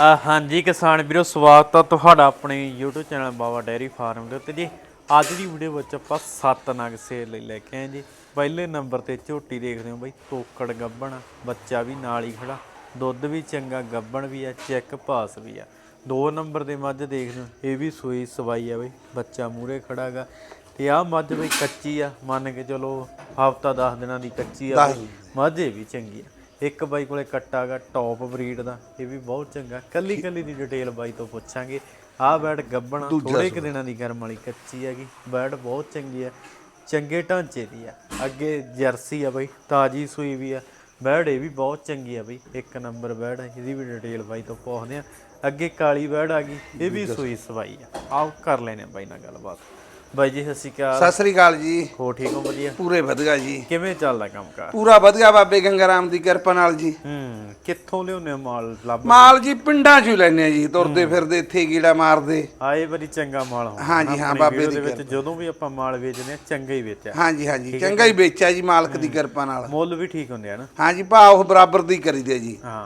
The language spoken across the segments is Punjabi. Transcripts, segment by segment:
ਹਾਂਜੀ ਕਿਸਾਨ ਵੀਰੋ ਸਵਾਗਤ ਆ ਤੁਹਾਡਾ ਆਪਣੇ YouTube channel Baba dairy farm ਦੇ ਉੱਤੇ ਜੀ। ਅੱਜ ਦੀ ਵੀਡੀਓ ਵਿੱਚ ਆਪਾਂ ਸੱਤ ਨਗ ਸੇਲ ਲਈ ਲੈ ਕੇ ਆਏ ਜੀ। ਪਹਿਲੇ ਨੰਬਰ ਤੇ ਝੋਟੀ ਦੇਖਦੇ ਹੋ ਬਾਈ ਤੋਕੜ ਗੱਬਣ ਬੱਚਾ ਵੀ ਨਾਲ ਹੀ ਖੜਾ। ਦੁੱਧ ਵੀ ਚੰਗਾ ਗੱਬਣ ਵੀ ਆ ਚੈੱਕ ਪਾਸ ਵੀ ਆ। ਦੋ ਨੰਬਰ ਦੇ ਮੱਝ ਦੇਖਦੇ ਹੋ ਇਹ ਵੀ ਸੂਈ ਸਵਾਈ ਆ ਬਈ ਬੱਚਾ ਮੂਰੇ ਖੜਾਗਾ ਤੇ ਆ ਮੱਝ ਬਈ ਕੱਚੀ ਆ ਮੰਨ ਕੇ ਚਲੋ ਹਫਤਾ 10 ਦਿਨਾਂ ਦੀ ਕੱਚੀ ਆ ਬਈ ਮੱਝ ਇਹ ਵੀ ਚੰਗੀ ਆ। ਇੱਕ ਬਾਈ ਕੋਲੇ ਕੱਟਾ ਗਾ ਟੌਪ ਬਰੀਡ ਦਾ ਇਹ ਵੀ ਬਹੁਤ ਚੰਗਾ। ਕੱਲੀ ਕੱਲੀ ਦੀ ਡਿਟੇਲ ਬਾਈ ਤੋਂ ਪੁੱਛਾਂਗੇ। ਆਹ ਬੈਡ ਗੱਬਣਾ ਥੋੜੇ ਕੁ ਦਿਨਾਂ ਦੀ ਗਰਮ ਵਾਲੀ ਕੱਚੀ ਹੈਗੀ। ਬੈਡ ਬਹੁਤ ਚੰਗੀ ਆ ਚੰਗੇ ਢਾਂਚੇ ਦੀ ਆ। ਅੱਗੇ ਜਰਸੀ ਆ ਬਾਈ ਤਾਜੀ ਸੂਈ ਵੀ ਆ। ਬੈਡ ਇਹ ਵੀ ਬਹੁਤ ਚੰਗੀ ਆ ਬਾਈ ਇੱਕ ਨੰਬਰ ਬੈਡ ਆ ਇਹਦੀ ਵੀ ਡਿਟੇਲ ਬਾਈ ਤੋਂ ਪੁੱਛਦੇ ਆ। ਅੱਗੇ ਕਾਲੀ ਬੈਡ ਆ ਗਈ ਇਹ ਵੀ ਸੂਈ ਸਵਾਈ ਆ। ਆਓ ਕਰ ਲੈਨੇ ਬਾਈ ਨਾਲ ਗੱਲਬਾਤ। ਬਾਈ ਜੀ ਸਤਿ ਸ਼੍ਰੀ ਅਕਾਲ। ਸਤਿ ਸ੍ਰੀ ਅਕਾਲ ਜੀ। ਹੋ ਠੀਕ ਹੋ ਵਧੀਆ? ਪੂਰੇ ਵਧੀਆ ਜੀ। ਕਿਵੇਂ ਚੱਲਦਾ ਕੰਮਕਾਰ ਪੂਰਾ ਵਧੀਆ ਬਾਬੇ ਗੰਗਾਰਾਮ ਦੀ ਕਿਰਪਾ ਨਾਲ ਜੀ। ਹੂੰ ਕਿੱਥੋਂ ਲਿਆਉਂਦੇ ਹੋ ਮਾਲ ਲੱਭ ਮਾਲ ਜੀ ਪਿੰਡਾਂ ਚੋਂ ਹੀ ਲੈਨੇ ਆ ਜੀ ਤੁਰਦੇ ਫਿਰਦੇ ਇੱਥੇ ਕੀੜਾ ਮਾਰਦੇ। ਆਏ ਬੜੀ ਚੰਗਾ ਮਾਲ ਹੁੰਦਾ। ਹਾਂਜੀ, ਹਾਂ, ਆਪਣੀ ਬਾਬੇ ਵੀਡੀਓ ਦੀ ਦੇ ਵਿੱਚ ਜਦੋਂ ਵੀ ਆਪਾਂ ਮਾਲ ਵੇਚਦੇ ਆ ਚੰਗਾ ਹੀ ਵੇਚਿਆ। ਹਾਂਜੀ ਹਾਂਜੀ ਚੰਗਾ ਹੀ ਵੇਚਿਆ ਜੀ ਮਾਲਕ ਦੀ ਕਿਰਪਾ ਨਾਲ। ਮੁੱਲ ਵੀ ਠੀਕ ਹੁੰਦੇ ਆ ਨਾ। ਹਾਂਜੀ ਭਾਅ ਉਹ ਬਰਾਬਰ ਦੀ ਕਰੀਦੇ ਜੀ। ਹਾਂ।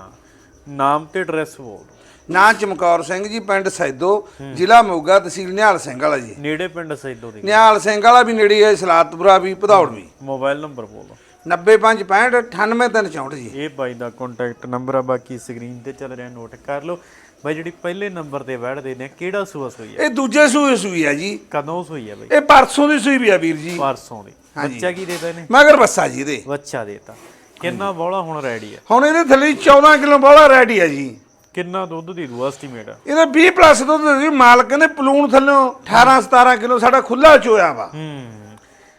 ਨਾਮ ਤੇ ਐਡਰੈਸ ਬੋਲ। ਨਾਂ ਚਮਕੌਰ ਸਿੰਘ ਜੀ ਪਿੰਡ ਸੈਦੋ ਜ਼ਿਲ੍ਹਾ ਮੋਗਾ ਤਹਿਸੀਲ ਨਿਹਾਲ ਸਿੰਘ ਵਾਲਾ ਜੀ। ਨੇੜੇ ਪਿੰਡ ਸੈਦੋ ਦੀ ਨਿਹਾਲ ਸਿੰਘ ਵਾਲਾ ਵੀ ਨੇੜੇ ਹੈ ਸਲਾਤਪੁਰਾ ਵੀ ਭਦੌੜ ਵੀ। ਮੋਬਾਈਲ ਨੰਬਰ ਬੋਲੋ। 9565 98364 ਜੀ। ਇਹ ਬਾਈ ਦਾ ਕੰਟੈਕਟ ਨੰਬਰ ਆ ਬਾਕੀ ਸਕਰੀਨ ਤੇ ਚੱਲ ਰਿਹਾ ਨੋਟ ਕਰ ਲਓ। ਬਾਈ ਜਿਹੜੀ ਪਹਿਲੇ ਨੰਬਰ ਤੇ ਬੈਠਦੇ ਨੇ ਕਿਹੜਾ ਸੂਆ ਸੂਈ ਆ? ਇਹ ਦੂਜੇ ਸੂਏ ਸੂਈ ਆ ਜੀ। ਕਦੋਂ ਸੂਈ ਆ ਬਾਈ? ਇਹ ਪਰਸੋਂ ਦੀ ਸੂਈ ਵੀ ਆ ਵੀਰ ਜੀ। ਪਰਸੋਂ ਦੀ। ਬੱਚਾ ਕੀ ਦੇਤਾ ਇਹਨੇ? ਮਗਰ ਬੱਸਾ ਜੀ ਦੇ ਬੱਚਾ ਦੇਤਾ। ਕਿੰਨਾ ਬੋਲਾ ਹੁਣ ਰੈਡੀ ਆ? ਹੁਣ ਇਹਦੇ ਥੱਲੇ 14 ਕਿਲੋ ਬੋਲਾ ਰੈਡੀ ਆ ਜੀ। ਕਿੰਨਾ ਦੁੱਧ ਦੀ ਦੂ ਐਸਟੀਮੇਟ ਇਹਦਾ 20 ਪਲੱਸ ਦੁੱਧ ਜੀ ਮਾਲਕ ਨੇ ਪਲੂਣ ਥੱਲੋਂ 18 17 ਕਿਲੋ ਸਾਡਾ ਖੁੱਲਾ ਚੋਇਆ ਵਾ। ਹੂੰ।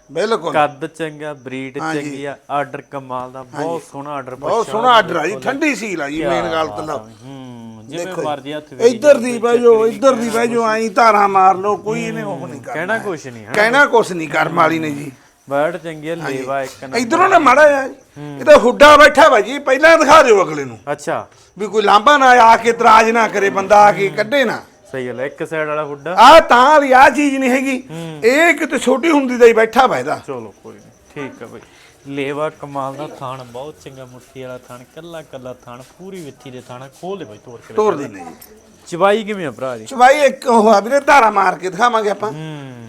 ਬਿਲਕੁਲ। ਕੱਦ ਚੰਗਾ ਬਰੀਡ ਚੰਗੀ ਆ ਆਰਡਰ ਕਮਾਲ ਦਾ ਬਹੁਤ ਸੋਹਣਾ ਆਰਡਰ ਬਹੁਤ ਸੋਹਣਾ ਆਰਡਰ ਆ ਜੀ ਠੰਡੀ ਸੀਲ ਆ ਜੀ ਮੇਨ ਗੱਲ ਤਾਂ ਹੂੰ ਜਿਵੇਂ ਮਰਜ਼ੀ ਹੱਥ ਵੇਚ ਇੱਧਰ ਦੀ ਬਹਿ ਜਾਓ ਇੱਧਰ ਦੀ ਬਹਿ ਜਾਓ ਆਈ ਧਾਰਾਂ ਮਾਰ ਲਓ ਕੋਈ ਇਹਨੇ ਉਹ ਨਹੀਂ ਕਰਨਾ। ਕਹਿਣਾ ਕੁਛ ਨਹੀਂ ਹੈ ਕਹਿਣਾ ਕੁਛ ਨਹੀਂ ਕਰਮ ਵਾਲੀ ਨੇ ਜੀ। ਬਰਡ ਚੰਗੀ ਆ ਲੇਵਾ ਇੱਕ ਨੰਬਰ। ਇਧਰੋਂ ਨਾ ਮਾੜਾ ਆ ਇਹ ਤਾਂ ਹੁੱਡਾ ਬੈਠਾ ਵਾ ਜੀ। ਪਹਿਲਾਂ ਦਿਖਾ ਦਿਓ ਅਗਲੇ ਨੂੰ। ਅੱਛਾ। ਵੀ ਕੋਈ ਲਾਂਭਾ ਨਾ ਆ ਕੇ ਇਤਰਾਜ਼ ਨਾ ਕਰੇ ਬੰਦਾ ਆ ਕੇ ਕੱਢੇ ਨਾ। ਸਹੀ ਗੱਲ ਹੈ, ਇੱਕ ਸਾਈਡ ਵਾਲਾ ਹੁੱਡਾ। ਆ ਤਾਂ ਵਾਲੀ ਆ ਚੀਜ਼ ਨਹੀਂ ਹੈਗੀ। ਇਹ ਕਿਤੇ ਛੋਟੀ ਹੁੰਦੀ ਦਾ ਹੀ ਬੈਠਾ ਵਾ ਇਹਦਾ। ਚਲੋ ਕੋਈ ਨਹੀਂ। ਠੀਕ ਆ ਬਈ। ਲੇਵਾ ਕਮਾਲ ਦਾ ਥਾਣ ਬਹੁਤ ਚੰਗਾ ਮੁੱਠੀ ਵਾਲਾ ਥਾਣ ਕੱਲਾ ਕੱਲਾ ਥਾਣ ਪੂਰੀ ਵਿੱਥੀ ਦੇ ਥਾਣ ਖੋਲ ਦੇ ਬਈ ਤੋੜ ਕੇ ਤੋਰ ਦਿੰਦੇ ਜੀ। ਚਵਾਈ ਕਿਵੇਂ ਆ ਭਰਾ ਜੀ ਚਵਾਈ ਇੱਕ ਉਹ ਆ ਵੀਰੇ ਧਾਰਾ ਮਾਰ ਕੇ ਦਿਖਾਵਾਂਗੇ ਆਪਾਂ।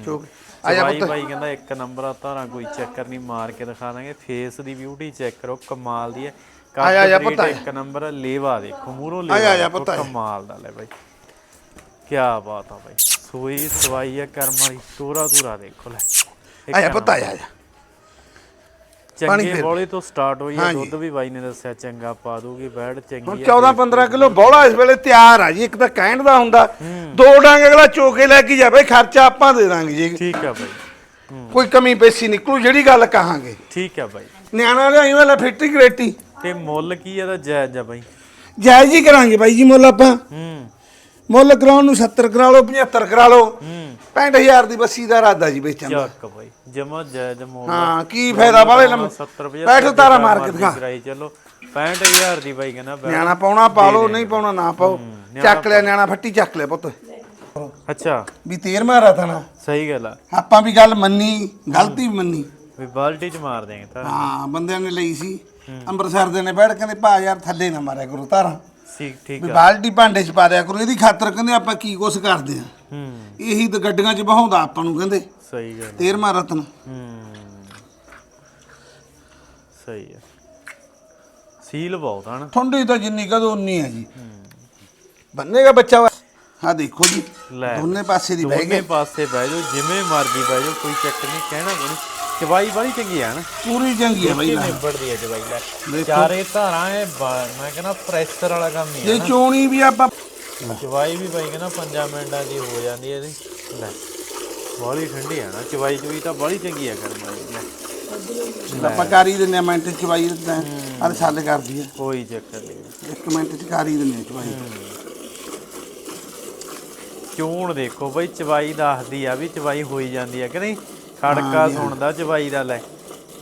ਚੋਕ ਆ ਜਾ ਪੁੱਤ। ਬਾਈ ਕਹਿੰਦਾ ਇੱਕ ਨੰਬਰ ਆ ਧਾਰਾਂ ਕੋਈ ਚੱਕਰ ਨਹੀਂ ਮਾਰ ਕੇ ਦਿਖਾ ਦਾਂਗੇ। ਫੇਸ ਦੀ ਬਿਊਟੀ ਚੈੱਕ ਕਰੋ ਕਮਾਲ ਦੀ ਹੈ। ਆ ਜਾ, ਆ ਜਾ ਪੁੱਤ, ਇੱਕ ਨੰਬਰ ਲੇਵਾ ਦੇਖੋ ਮੂਰੋਂ ਲੇਵਾ। ਕਮਾਲ ਦਾ ਲੈ ਬਾਈ। ਕੀ ਬਾਤ ਆ ਬਾਈ। ਸੋਈ ਸਵਾਈ ਆ ਕਰਮ ਵਾਲੀ ਤੋਰਾ ਤੋਰਾ ਦੇਖੋ ਲੈ। ਆ ਜਾ ਪੁੱਤ ਆ ਜਾ। ਪਾਣੀ ਚੰਗੇ ਫੇਰ। ਬੋਲੇ ਤੋਂ ਸਟਾਰਟ ਹੋਈ ਆ ਦੁੱਧ ਵੀ ਬਾਈ ਨੇ ਦੱਸਿਆ ਚੰਗਾ ਪਾ ਦੂਗੀ ਬੈੜ ਹੁਣ ਚੰਗੀ ਆ 14 15 ਕਿਲੋ ਬੋਲਾ ਇਸ ਵੇਲੇ ਤਿਆਰ ਆ ਜੀ ਇੱਕ ਤਾਂ ਕਹਿਣ ਦਾ ਹੁੰਦਾ ਦੋ ਡਾਂਗ ਅਗਲਾ ਚੋਕੇ ਲੈ ਕੇ ਜਾਵੇ ਖਰਚਾ ਆਪਾਂ ਦੇ ਦਾਂਗੇ ਜੀ। ਠੀਕ ਆ ਬਾਈ। ਕੋਈ ਕਮੀ ਪੇਸ਼ੀ ਨਿਕਲੂ ਜਿਹੜੀ ਗੱਲ ਕਹਾਂਗੇ। ਠੀਕ ਆ ਬਾਈ। ਨਿਆਣਾ ਲਿਆਈ ਵਾਲਾ ਫਿੱਟੀ ਗਰੇਟੀ। ਤੇ ਮੁੱਲ ਕੀ ਆ ਦਾ ਜਾਇਜ਼ ਆ ਬਾਈ? ਜਾਇਜ਼ ਹੀ ਕਰਾਂਗੇ ਬਾਈ ਜੀ ਮੁੱਲ ਆਪਾਂ। ਹੂੰ। ਮੁੱਲ ਕਰਾਉਣ ਨੂੰ 70 ਕਰਾ ਲਓ 75 ਕਰਾ ਲਓ। ਹੂੰ। 65000 ਦੀ ਬੱਸੀ ਦਾ ਇਰਾਦਾ ਜੀ ਵੇਚਣ ਦਾ ਚੱਕ ਬਾਈ ਜਮਾ ਜਾਇਜ਼ ਮੁੱਲ ਹਾਂ ਕੀ ਫਾਇਦਾ ਵਾਲੇ ਲੰਮ 70 ਬੈਠ ਤਾਰਾ ਮਾਰ ਕੇ ਦਿਖਾ। ਕਰਾਈ ਚਲੋ। 65000 ਦੀ ਬਾਈ ਕਹਿੰਦਾ। ਨਿਆਣਾ ਪਾਉਣਾ ਪਾ ਲਓ ਨਹੀਂ ਪਾਉਣਾ ਨਾ ਪਾਓ। ਚੱਕ ਲਿਆ ਨਿਆਣਾ ਫੱਟੀ ਚੱਕ ਲਿਆ ਪੁੱਤ। ਅੱਛਾ। ਵੀ ਤੇਰ ਮਾਰਾ ਤਾਂ ਨਾ। ਸਹੀ ਗੱਲ ਆ। ਆਪਾਂ ਵੀ ਗੱਲ ਮੰਨੀ ਗਲਤੀ ਵੀ ਮੰਨੀ। ਵੀ ਬਾਲਟੀ ਚ ਮਾਰ ਦੇਂਗੇ ਤਾਂ। ਹਾਂ ਬੰਦਿਆਂ ਨੇ ਲਈ ਸੀ। ਅੰਮ੍ਰਿਤਸਰ ਦੇ ਨੇ ਬੈਠ ਕਹਿੰਦੇ ਭਾ ਯਾਰ ਥੱਲੇ ਨਾ ਮਾਰਿਆ ਕਰੋ ਤਾਰਾਂ। ਠੀਕ ਠੀਕ ਵੀ ਬਾਲਟੀ ਭਾਂਡੇ 'ਚ ਪਾ ਦਿਆ ਕਰੋ ਇਹਦੀ ਖਾਤਰ ਕਹਿੰਦੇ ਆਪਾਂ ਕੀ ਕੁਛ ਕਰਦੇ ਆ ਹੂੰ ਇਹੀ ਤਾਂ ਗੱਡੀਆਂ 'ਚ ਬਹਾਉਂਦਾ ਆਪਾਂ ਨੂੰ ਕਹਿੰਦੇ। ਸਹੀ ਗੱਲ ਤੇਰਮਾ ਰਤਨ। ਹੂੰ। ਸਹੀ ਆ। ਸੀਲ ਬਹੁਤ ਹਨ ਠੰਡੀ ਤਾਂ ਜਿੰਨੀ ਕਦੋਂ ਉਨੀ ਹੈ ਜੀ। ਬੰਨੇਗਾ ਬੱਚਾ ਹਾਂ ਦੇਖੋ ਜੀ ਲੈ ਦੋਨੇ ਪਾਸੇ ਦੀ ਬਹਿ ਦੋਨੇ ਗਏ। ਪਾਸੇ ਬਹਿ ਜਾਓ ਜਿਵੇਂ ਮਰਜ਼ੀ ਬਹਿ ਜਾਓ ਕੋਈ ਚੱਕਰ ਨਹੀਂ ਕਹਿਣਾ ਕੋਈ ਨੀ। ਚਵਾਈ ਬੜੀ ਚੰਗੀ ਆ ਨਾ। ਪੂਰੀ ਚੰਗੀ ਹੈ ਬਈ ਕਿਵੇਂ ਨਿਬੜਦੀ ਹੈ ਚਵਾਈ ਲੈ। ਚਾਰੇ ਧਾਰਾਂ ਐ ਮੈਂ ਕਹਿੰਦਾ ਪ੍ਰੈਸ਼ਰ ਵਾਲਾ ਕੰਮ ਹੀ ਜੇ ਆ ਚੋਣੀ ਵੀ ਆਪਾਂ ਚਵਾਈ ਵੀ ਬਾਈ ਕਹਿੰਦਾ 5 ਮਿੰਟਾਂ ਦੀ ਹੋ ਜਾਂਦੀ ਹੈ ਇਹਦੀ। ਲੈ ਬਾਲੀ ਠੰਡੀ ਆ ਨਾ ਚਵਾਈ ਚੁਈ ਤਾਂ ਬਾਲੀ ਚੰਗੀ ਆ ਕਰਨ ਵਾਲੀ ਲੈ ਆਪਾਂ ਕਰ ਹੀ ਦਿੰਨੇ ਆ ਮਿੰਟ 'ਚ ਚਵਾਈ ਦਿੰਦਾ ਅਰ ਛੱਲ ਕਰਦੀ ਹੈ ਕੋਈ ਚੱਕਰ ਨਹੀਂ। ਇੱਕ ਮਿੰਟ 'ਚ ਕਰ ਹੀ ਦਿੰਨੇ ਆ ਚਵਾਈ। ਚੋਣ ਦੇਖੋ ਬਈ ਚਵਾਈ ਦੱਸਦੀ ਆ ਵੀ ਚਵਾਈ ਹੋਈ ਜਾਂਦੀ ਆ ਕਿ ਨਹੀਂ? ਖੜਕਾ ਸੁਣਦਾ ਚਵਾਈ ਦਾ ਲੈ।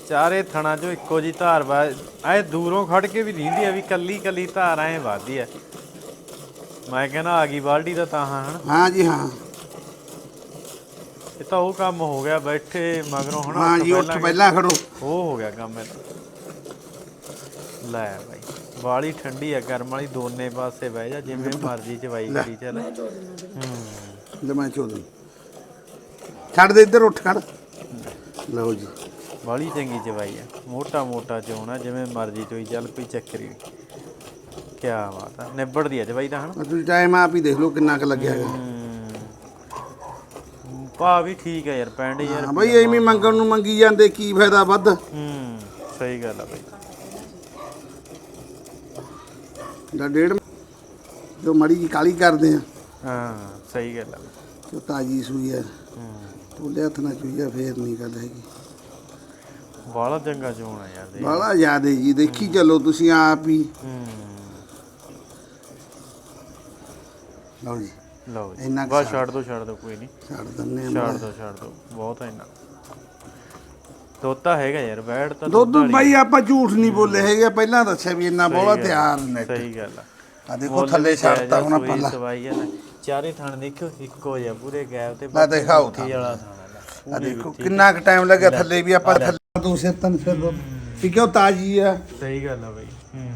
ਚਾਰੇ ਥਣਾ ਚੋਂ ਇੱਕੋ ਜੀ ਧਾਰ ਵਾ ਐ ਦੂਰੋਂ ਖੜ ਕੇ ਵੀ ਰੀਂਦੀ ਆ ਵੀ ਕੱਲੀ ਕੱਲੀ ਧਾਰ ਐ ਵਾਦੀ ਆ। ਮੈਂ ਕਹਿੰਦਾ ਆ ਗਈ ਬਾਲਟੀ ਦਾ ਤਾਂ ਹਾਂ ਹਨਾ? ਹਾਂ ਜੀ ਹਾਂ। ਇਹ ਤਾਂ ਉਹ ਕੰਮ ਹੋ ਗਿਆ ਬੈਠੇ ਮਗਰੋਂ ਹਨਾ? ਹਾਂ ਜੀ ਉੱਠ ਪਹਿਲਾਂ ਖੜੋ। ਉਹ ਹੋ ਗਿਆ ਕੰਮ ਇਹ ਤਾਂ ਲੈ ਬਾਈ ਵਾਲੀ ਠੰਡੀ ਆ ਗਰਮ ਵਾਲੀ ਦੋਨੇ ਪਾਸੇ ਬਹਿ ਜਾ ਜਿਵੇਂ ਮਰਜ਼ੀ ਚਵਾਈ ਕਰੀ ਚੱਲ। ਹੂੰ। ਲੈ ਮੈਂ ਚੋਦੂ ਛੱਡ ਦੇ ਇੱਧਰ ਉੱਠ ਖੜ। ਲਓ ਜੀ। ਵਾਲੀ ਚੰਗੀ ਚਵਾਈ ਆ ਮੋਟਾ ਮੋਟਾ ਚੋਣਾ ਜਿਵੇਂ ਮਰਜ਼ੀ ਚੋਈ ਚੱਲ ਕੋਈ ਚੱਕਰ ਨਹੀਂ। ਕੀ ਬਾਤ ਆ ਨਿਬੜਦੀ ਆ ਚਵਾਈ ਤਾਂ ਹਨ। ਤੁਸੀਂ ਟਾਈਮ ਆਪ ਹੀ ਦੇਖ ਲਓ ਕਿੰਨਾ ਕੁ ਲੱਗਿਆ ਹੈਗਾ। ਭਾ ਵੀ ਠੀਕ ਆ ਯਾਰ 65000 ਹਾਂ ਬਈ ਐਵੇਂ ਮੰਗਣ ਨੂੰ ਮੰਗੀ ਜਾਂਦੇ ਕੀ ਫਾਇਦਾ ਵੱਧ? ਹੂੰ ਸਹੀ ਗੱਲ ਆ ਬਈ। ਦਾ ਡੇਢ ਜੋ ਮੜੀ ਜੀ ਕਾਲੀ ਕਰਦੇ ਆ। ਹਾਂ ਸਹੀ ਗੱਲ ਆ ਜੋ ਤਾਜੀ ਸੂਈ ਹੈ ਹੂੰ ਤੋਲੇ ਹੱਥ ਨਾਲ ਚੂਈ ਆ ਫੇਰ ਨਹੀਂ ਗੱਲ ਹੈਗੀ। ਬਾਲਾ ਚੰਗਾ ਚੋਣਾ ਯਾਰ ਦੇ ਬਾਲਾ ਜ਼ਿਆਦੇ ਜੀ ਦੇਖੀ ਚੱਲੋ ਤੁਸੀਂ ਆਪ ਹੀ। ਹੂੰ। ਲਓ ਜੀ। ਲਓ ਜੀ। ਇੰਨਾ ਕੁ ਬਸ ਸਾਰ। ਛੱਡ ਦੋ। ਛੱਡ ਦੋ ਕੋਈ ਨਹੀਂ। ਛੱਡ ਦਿੰਨੇ ਆ ਛੱਡ ਦੋ ਛੱਡ ਦੋ। ਬਹੁਤ ਆ ਇੰਨਾ। ਤੋਤਾ ਹੈਗਾ ਯਾਰ ਬੈੜ ਤਾਂ ਦੁੱਧ ਵਾਲੀ ਬਾਈ ਆਪਾਂ ਝੂਠ ਨਹੀਂ ਬੋਲੇ ਹੈਗੇ। ਪਹਿਲਾਂ ਦੱਸਿਆ ਵੀ ਇੰਨਾ ਬੋਲਾ ਗੱਲ। ਤਿਆਰ ਨੇ ਸਹੀ ਗੱਲ ਆ। ਆ ਦੇਖੋ ਮੁੱਲ ਥੱਲੇ ਵੀ ਛੱਡਤਾ ਹੁਣ ਆਪਾਂ ਸੂਈ ਲਾ। ਸਵਾਈ ਆ ਨਾ। ਚਾਰੇ ਥਣ ਦੇਖੋ ਇੱਕੋ ਜਿਹਾ ਪੂਰੇ ਗੈਪ ਤੇ ਮੈਂ ਦਿਖਾਓ ਮੁੱਠੀ ਵਾਲਾ ਥਣ ਆ ਲੈ। ਆ ਦੇਖੋ ਕਿੰਨਾ ਕੁ ਟਾਈਮ ਲੱਗਿਆ ਥੱਲੇ ਵੀ ਆਪਾਂ ਥੱਲੇ ਦੋ ਸਿਰ ਤਿੰਨ ਦੁੱਧ ਵੀ ਕਿਉਂ ਤਾਜੀ ਆ? ਸਹੀ ਗੱਲ ਆ ਬਾਈ। ਹੂੰ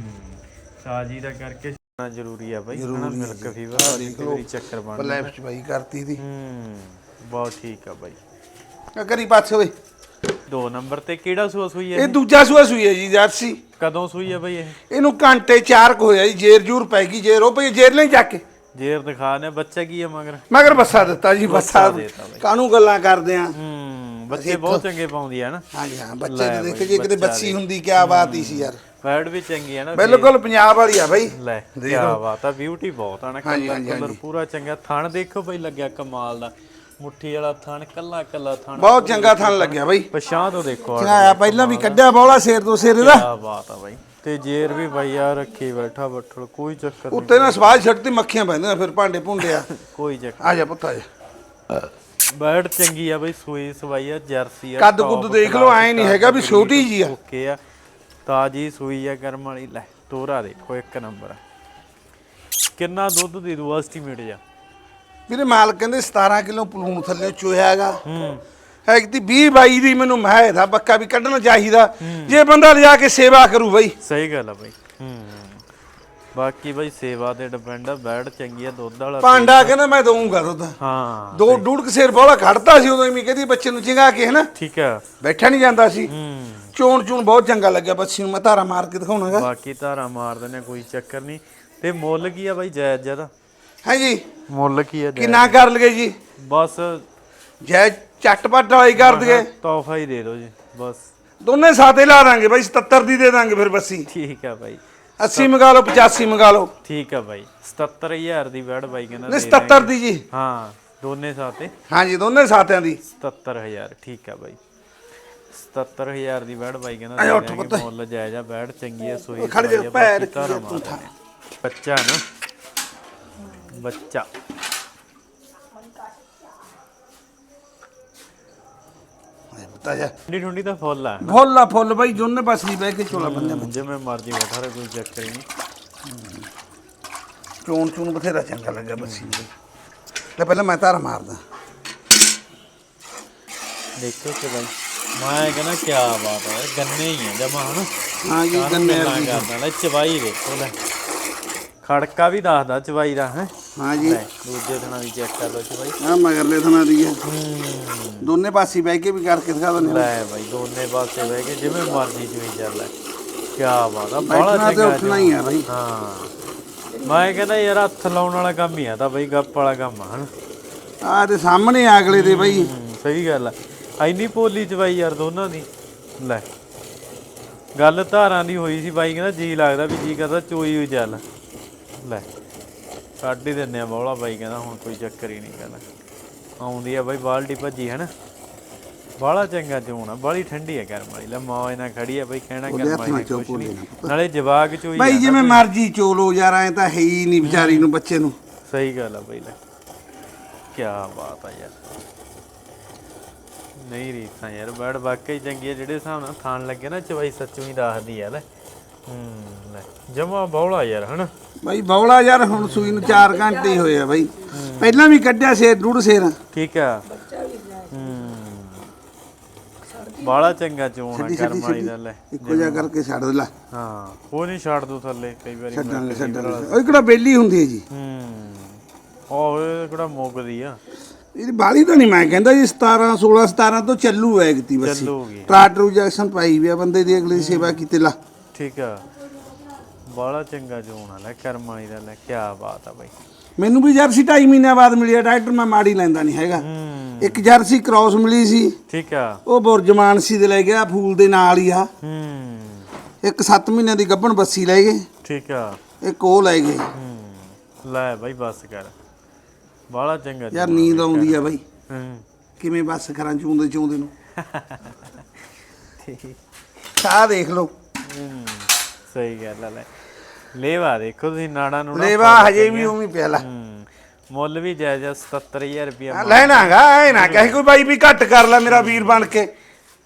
ਸਾਜੀ ਦਾ ਕਰਕੇ ਛੱਡਣਾ ਜ਼ਰੂਰੀ ਆ ਬਾਈ ਹਨਾ ਜ਼ਰੂਰੀ ਮਿਲਕ ਫੀਵਰ ਵਾਲੀ ਕਈ ਚੱਕਰ ਬਣ ਲੈਫ ਚ ਬਾਈ ਕਰਤੀ ਦੀ। ਹੂੰ ਬਹੁਤ ਠੀਕ ਆ ਬਾਈ। ਆ ਕਰੀ ਪਾਸੇ ਓਏ। ਦੋ ਨੰਬਰ ਤੇ ਕਿਹੜਾ ਸੂਆ ਸੂਈ ਹੈ ਇਹ ਦੂਜਾ ਸੂਆ ਸੂਈ ਹੈ ਜੀ ਜਰਸੀ। ਕਦੋਂ ਸੂਈ ਹੈ ਬਾਈ ਇਹ? ਇਹਨੂੰ ਘੰਟੇ ਚਾਰ ਕੁ ਹੋਇਆ ਜੀ ਜੇਰ ਜੂਰ ਪੈ ਗਈ ਜੇਰ ਉਹ ਪਈ ਜੇਰ ਲੈ ਜਾ ਕੇ। ਜੇਰ ਦਿਖਾ ਨੇ ਬੱਚਾ ਕੀ ਹੈ ਮਗਰ? ਮਗਰ ਬੱਸਾ ਦਿੱਤਾ ਜੀ ਬੱਸਾ ਦੇਤਾ ਬਾਈ। ਕਾਹਨੂੰ ਗੱਲਾਂ ਕਰਦੇ ਆ? ਹੂੰ ਬੱਚੇ ਬਹੁਤ ਚੰਗੇ ਪਾਉਂਦੀ ਆ ਨਾ। ਹਾਂਜੀ ਹਾਂ ਬੱਚੇ ਲੈ ਦੇ ਦੇਖ ਬਾਈ, ਜੇ ਕਿਤੇ ਬੱਚਾ ਬੱਚੀ ਹੁੰਦੀ ਕਿਆ ਬਾਤ ਹੀ ਸੀ ਯਾਰ। ਬੈਡ ਵੀ ਚੰਗੀ ਆ ਨਾ ਬਿਲਕੁਲ ਪੰਜਾਬ ਵਾਲੀ ਆ ਬਾਈ। ਲੈ ਕੀ ਬਾਤ ਆ ਬਿਊਟੀ ਬਹੁਤ ਆ ਨਾ ਕਲਰ। ਪੂਰਾ ਚੰਗਾ। ਥਣ ਦੇਖੋ ਬਈ ਲੱਗਿਆ ਕਮਾਲ ਦਾ। ਮੁੱਠੀ ਵਾਲਾ ਥਣ ਕੱਲਾ ਕੱਲਾ ਥਣ। ਬਹੁਤ ਚੰਗਾ ਥਣ ਲੱਗਿਆ ਬਾਈ। ਪਛਾਣ ਤੋਂ ਦੇਖੋ ਚੰਗਾਇਆ ਪਹਿਲਾਂ ਵੀ ਕੱਢਿਆ ਬੋਲਾ ਸ਼ੇਰ ਤੋਂ ਸਿਰ ਇਹਦਾ ਕੀ ਬਾਤ ਆ ਬਾਈ। ਤੇ ਜੇਰ ਵੀ ਬਾਈ ਆ ਰੱਖੀ ਬੈਠਾ ਬੱਠਲ ਕੋਈ ਚੱਕਰ ਨਹੀਂ ਉੱਤੇ ਨਾ ਸਵਾਦ ਛੱਡਤੀ ਮੱਖੀਆਂ ਪੈਂਦੀਆਂ ਫਿਰ ਭਾਂਡੇ ਭੁੰਡੇ ਆ। ਕੋਈ ਚੱਕਰ ਆ ਜਾ ਪੁੱਤ ਆ ਜਾ। ਬੈਡ ਚੰਗੀ ਆ ਬਈ ਸੂਈ ਸਵਾਈ ਆ ਜਰਸੀ ਆ ਕੱਦ ਕੁੱਦ ਦੇਖ ਲਓ, ਐਂ ਨੀ ਹੈਗਾ ਵੀ ਛੋਟੀ ਜਿਹੀ ਆ। ਓਕੇ ਆ। ਤਾਜੀ ਸੂਈ ਆ ਕਰਮ ਵਾਲੀ ਲੈ ਤੋਰਾ ਦੇਖੋ ਇੱਕ ਨੰਬਰ ਆ। ਕਿੰਨਾ ਦੁੱਧ ਦੇ ਦੂ ਐਸਟੀਮੇਟ ਜਾ ਮੇਰੇ ਮਾਲਕ ਕਹਿੰਦੇ 17 ਕਿਲੋ ਪਲੂਣ ਥੱਲੇ ਚੋਇਆ ਹੈਗਾ। ਹੂੰ। ਹੈ ਕਿ 20 22 ਦੀ ਮੈਨੂੰ ਮਹਿ ਦਾ ਬੱਕਾ ਵੀ ਕੱਢਣਾ ਚਾਹੀਦਾ। ਜੇ ਬੰਦਾ ਲਿਜਾ ਕੇ ਸੇਵਾ ਕਰੂ ਬਈ। ਸਹੀ ਗੱਲ ਆ ਬਾਈ। ਹੂੰ। ਬਾਕੀ ਬਾਈ ਸੇਵਾ ਤੇ ਡਿਪੈਂਡ ਆ ਬੈਡ ਚੰਗੀ ਆ ਦੁੱਧ ਵਾਲਾ ਭਾਂਡਾ ਕਹਿੰਦਾ ਮੈਂ ਦਊਂਗਾ ਦੁੱਧ। ਹਾਂ ਦੋ ਡੂੜ ਕੁ ਸਿਰ ਬੋਲਾ ਖੜਦਾ ਸੀ ਉਦੋਂ ਐਵੇਂ ਕਹਿੰਦੀ ਬੱਚੇ ਨੂੰ ਚਿੰਗਾ ਕੇ ਹਨਾ? ਠੀਕ ਆ। ਬੈਠਾ ਨਹੀਂ ਜਾਂਦਾ ਸੀ। ਹੂੰ। ਚੋਣ ਚੂਣ ਬਹੁਤ ਚੰਗਾ ਲੱਗਿਆ ਬੱਚੀ ਨੂੰ ਮੈਂ ਧਾਰਾ ਮਾਰ ਕੇ ਦਿਖਾਉਣਾਗਾ। ਬਾਕੀ ਧਾਰਾ ਮਾਰ ਦਿੰਦੇ ਕੋਈ ਚੱਕਰ ਨਹੀਂ। ਤੇ ਮੁੱਲ ਕੀ ਆ ਬਾਈ ਜਾਇਜ਼ ਜਦਾ ਹਾਂਜੀ ਮੁੱਲ ਕੀ ਆ ਜਾਇਜ਼? ਕਿੰਨਾ ਕਰ ਲਗੇ ਜੀ? ਬਸ। ਜੈ ਝਟਪਟ ਵਾਲੀ ਕਰ ਦਗੇ। ਤੋਹਫਾ ਹੀ ਦੇ ਦਿਓ ਜੀ ਬਸ। ਦੋਨੇ ਸਾਥੇ ਲਾ ਦਾਂਗੇ ਬਾਈ 77 ਦੀ ਦੇ ਦਾਂਗੇ ਫਿਰ ਬੱਸੀ। ਠੀਕ ਆ ਬਾਈ। 80 ਮੰਗਾ ਲਓ 85 ਮੰਗਾ ਲਓ। ਠੀਕ ਆ ਬਾਈ। 77000 ਦੀ ਬੈਡ ਬਾਈ ਕਹਿੰਦਾ ਨਹੀਂ ਦੇ 77 ਦੀ ਜੀ। ਹਾਂ ਦੋਨੇ ਸਾਤੇ ਹਾਂਜੀ ਦੋਨੇ ਸਾਥਿਆਂ ਦੀ। 77000 ਠੀਕ ਆ ਬਾਈ। 77000 ਦੀ ਬੈਡ ਬਾਈ ਕਹਿੰਦਾ ਦੇ ਉੱਠ ਦਾਂਗੇ, ਪੁੱਤ। ਮੁੱਲ ਜਾਇਜ਼ ਆ ਬੈਡ ਚੰਗੀ ਆ ਸੋਈ ਖੜ ਜਾ, ਸਵਾਈ ਆ, ਪੈਰ ਬਾਕੀ ਧਾਰਾ ਤੂੰ ਥਾ। ਮਾਰਦੇ ਨੇ। ਬੱਚਾ ਨਾ ਬੱਚਾ। ਪਤਾ ਜਾ। ਠੰਡੀ ਠੰਡੀ ਤਾਂ ਫੁੱਲ ਆ। ਫੁੱਲ ਫੁੱਲ ਬਾਈ ਦੋਨੇ ਪਾਸੇ ਦੀ ਬਹਿ ਕੇ ਚੋਲਾ ਬੰਨਿਆ ਜਿਵੇਂ ਮਰਜ਼ੀ ਬੈਠਾ ਰਹੇ ਕੋਈ ਚੱਕਰ ਹੀ ਨਹੀਂ। ਚੋਣ ਚੂਣ ਬਥੇਰਾ ਚੰਗਾ ਲੱਗਾ ਬੱਸੀ ਨੂੰ। ਲੈ ਪਹਿਲਾਂ ਮੈਂ ਧਾਰਾ ਮਾਰਦਾ। ਦੇਖੋ ਕਿ ਬਾਈ। ਮੈਂ ਕਹਿੰਦਾ ਕੀ ਬਾਤ ਹੈ ਗੰਨੇ ਹੀ ਆ ਜਮਾ ਹਨਾ? ਹਾਂ ਜੀ ਗੰਨੇ ਵਾਲੀ। ਕਰਦਾ ਲੈ ਚਵਾਈ ਦੇਖੋ ਲੈ। ਖੜਕਾ ਵੀ ਦੱਸਦਾ ਚਵਾਈ ਦਾ ਹੈ? ਹਾਂ ਜੀ। ਦੂਜੇ ਦਿਨਾਂ ਵੀ ਚੈੱਕ ਕਰ ਲਓ ਚਵਾਈ। ਆ ਮਗਰਲੇ ਥਣਾ ਦੀ ਹੈ। ਦੋਨੇ ਪਾਸੇ ਬਹਿ ਕੇ ਵੀ ਕਰਕੇ ਦਿਖਾ ਦਿੰਦੇ ਲੈ ਬਾਈ ਦੋਨੇ ਪਾਸੇ ਬਹਿ ਕੇ ਜਿਵੇਂ ਮਰਜ਼ੀ ਚੋਈ ਚੱਲ ਲੈ। ਕੀ ਬਾਤ ਆ ਬਾਲਾ ਚੰਗਾ ਉੱਠਣਾ ਹੀ ਆ ਬਾਈ। ਹਾਂ। ਮੈਂ ਕਹਿੰਦਾ ਯਾਰ ਹੱਥ ਲਾਉਣ ਵਾਲਾ ਕੰਮ ਹੀ ਆ ਤਾਂ ਬਾਈ ਗੱਪ ਵਾਲਾ ਕੰਮ ਹਨ? ਆ ਤੇ ਸਾਹਮਣੇ ਅਗਲੇ ਦੇ ਬਾਈ। ਸਹੀ ਗੱਲ ਆ। ਐਨੀ ਪੋਲੀ ਚਵਾਈ ਯਾਰ ਦੋਨਾਂ ਦੀ। ਲੈ ਗੱਲ ਧਾਰਾਂ ਦੀ ਹੋਈ ਸੀ ਬਾਈ ਕਹਿੰਦਾ ਜੀ ਲੱਗਦਾ ਵੀ ਜੀ ਕਰਦਾ ਚੋਈ ਹੋਈ ਚੱਲ। ਲੈ ਕੱਢ ਹੀ ਦਿੰਨੇ ਆ ਬੌਲਾ ਬਾਈ ਕਹਿੰਦਾ ਹੁਣ ਕੋਈ ਚੱਕਰ ਹੀ ਨਹੀਂ ਗੱਲ। ਆਉਂਦੀ ਆ ਬਾਈ ਬਾਲਟੀ ਭੱਜੀ ਹਨ? ਬਾਲਾ ਚੰਗਾ ਚੋਣਾ ਬਾਲੀ ਠੰਡੀ ਆ ਗਰਮ ਵਾਲੀ। ਲੈ ਮੌਜ ਨਾਲ ਖੜੀ ਆ ਬਾਈ ਕਹਿਣਾ ਗਰਮ ਵਾਲੀ ਨਾਲ ਨੇ ਚੋ ਨਾ। ਜਵਾਗ ਚੋਈ ਬਾਈ ਨਾ ਜਿਵੇਂ ਮਰਜ਼ੀ ਚੋਲੋ ਯਾਰ ਐ ਤਾਂ ਹੈ ਹੀ ਨਹੀਂ ਵਿਚਾਰੀ ਨੂੰ ਬੱਚੇ ਨੂੰ। ਸਹੀ ਗੱਲ ਆ ਬਈ ਲੈ। ਕੀ ਬਾਤ ਆ ਯਾਰ। ਨਹੀਂ ਰੀਤਾਂ ਯਾਰ ਬੜ ਵਾਕਈ ਚੰਗੀ ਆ ਜਿਹੜੇ ਹਿਸਾਬ ਨਾਲ ਥਾਣ ਲੱਗੇ ਨਾ ਚਵਾਈ ਸੱਚੂ ਹੀ ਦੱਸਦੀ ਆ ਲੈ। ਹੂੰ ਲੈ ਜਮਾ ਬੌਲਾ ਯਾਰ ਹਨਾ? ਬਾਈ ਬੌਲਾ ਯਾਰ ਹੁਣ ਸੂਈ ਨੂੰ 4 ਘੰਟੇ ਹੀ ਹੋਏ ਆ ਬਾਈ। ਪਹਿਲਾਂ ਵੀ ਕੱਢਿਆ ਸੇਰ ਡੂੜ ਸੇਰ। ਠੀਕ ਆ। ਹੂੰ। ਬਾਲਾ ਚੰਗਾ ਚੋਣ ਆ ਕਰਮ ਵਾਲੀ ਦਾ ਲੈ ਇੱਕੋ ਜਿਹਾ ਕਰਕੇ ਛੱਡ ਦੇ ਲੈ। ਹਾਂ ਉਹ ਨਹੀਂ ਛੱਡ ਦੂ ਥੱਲੇ ਕਈ ਵਾਰੀ ਛੱਡਾਂਗੇ ਛੱਡਾਂਗੇ। ਉਹ ਕਿਹੜਾ ਬੇਲੀ ਹੁੰਦੀ ਹੈ ਜੀ। ਹੂੰ ਉਹ ਕਿਹੜਾ ਮੁੱਕਦੀ ਆ। ਇਹਦੀ ਬਾਲੀ ਤਾਂ ਨਹੀਂ ਮੈਂ ਕਹਿੰਦਾ ਜੀ 17 16 17 ਤੋਂ ਚੱਲੂ ਹੈ ਕਿਤੀ ਬਸ ਚੱਲੂਗੀ ਟਰਾਟਰ ਇੰਜੈਕਸ਼ਨ ਪਾਈ ਵੀ ਆ ਬੰਦੇ ਦੀ ਅਗਲੀ ਸੇਵਾ ਕੀਤੇ ਲਾ। ਠੀਕ ਆ। ਬਾਲਾ ਚੰਗਾ ਆ ਲੈ ਕਰਮ ਵਾਲੀ ਦਾ ਲੈ ਕੀ ਬਾਤ ਆ ਬਾਈ। ਮੈਨੂੰ ਵੀ ਜਰਸੀ 2.5 ਮਹੀਨਿਆਂ ਬਾਅਦ ਮਿਲੀ ਆ ਡਾਕਟਰ ਮੈਂ ਮਾੜੀ ਲੈਂਦਾ ਨਹੀਂ ਹੈਗਾ। ਹੂੰ। ਇੱਕ ਜਰਸੀ ਕ੍ਰਾਸ ਮਿਲੀ ਸੀ। ਠੀਕ ਆ। ਉਹ ਬੁਰਜਮਾਨ ਸੀ ਦੇ ਲੈ ਗਿਆ ਫੂਲ ਦੇ ਨਾਲ ਹੀ ਆ। ਹੂੰ। ਇੱਕ 7 ਮਹੀਨਿਆਂ ਦੀ ਗੱਭਣ ਬੱਸੀ ਲੈ ਗਏ। ਠੀਕ ਆ। ਇੱਕ ਉਹ ਲੈ ਗਏ। ਹੂੰ। ਲੈ ਬਾਈ ਬੱਸ ਕਰ। ਬਾਲਾ ਚੰਗਾ ਯਾਰ ਨੀਂਦ ਆਉਂਦੀ ਆ ਬਾਈ। ਹੂੰ। ਕਿਵੇਂ ਬੱਸ ਕਰਾਂ ਚੂੰਦੇ ਚੂੰਦੇ ਨੂੰ? ਆਹ ਦੇਖ ਲਓ। ਹੂੰ ਸਹੀ ਗੱਲ ਆ ਲੈ। ਲੇਵਾ ਦੇਖੋ ਤੁਸੀਂ ਨਾੜਾ ਨੂੰ ਲੇਵਾ ਹਜੇ ਵੀ ਉਵੇਂ ਪਿਆ ਲਾ। ਮੁੱਲ ਵੀ ਜਾਇਜ਼ ਆ 77000 ਰੁਪਿਆ ਲੈਣਾਗਾ ਐ ਨਾ ਕਹੇ ਕੋਈ ਬਾਈ ਵੀ ਘੱਟ ਕਰ ਲੈ ਮੇਰਾ ਵੀਰ ਬਣ ਕੇ।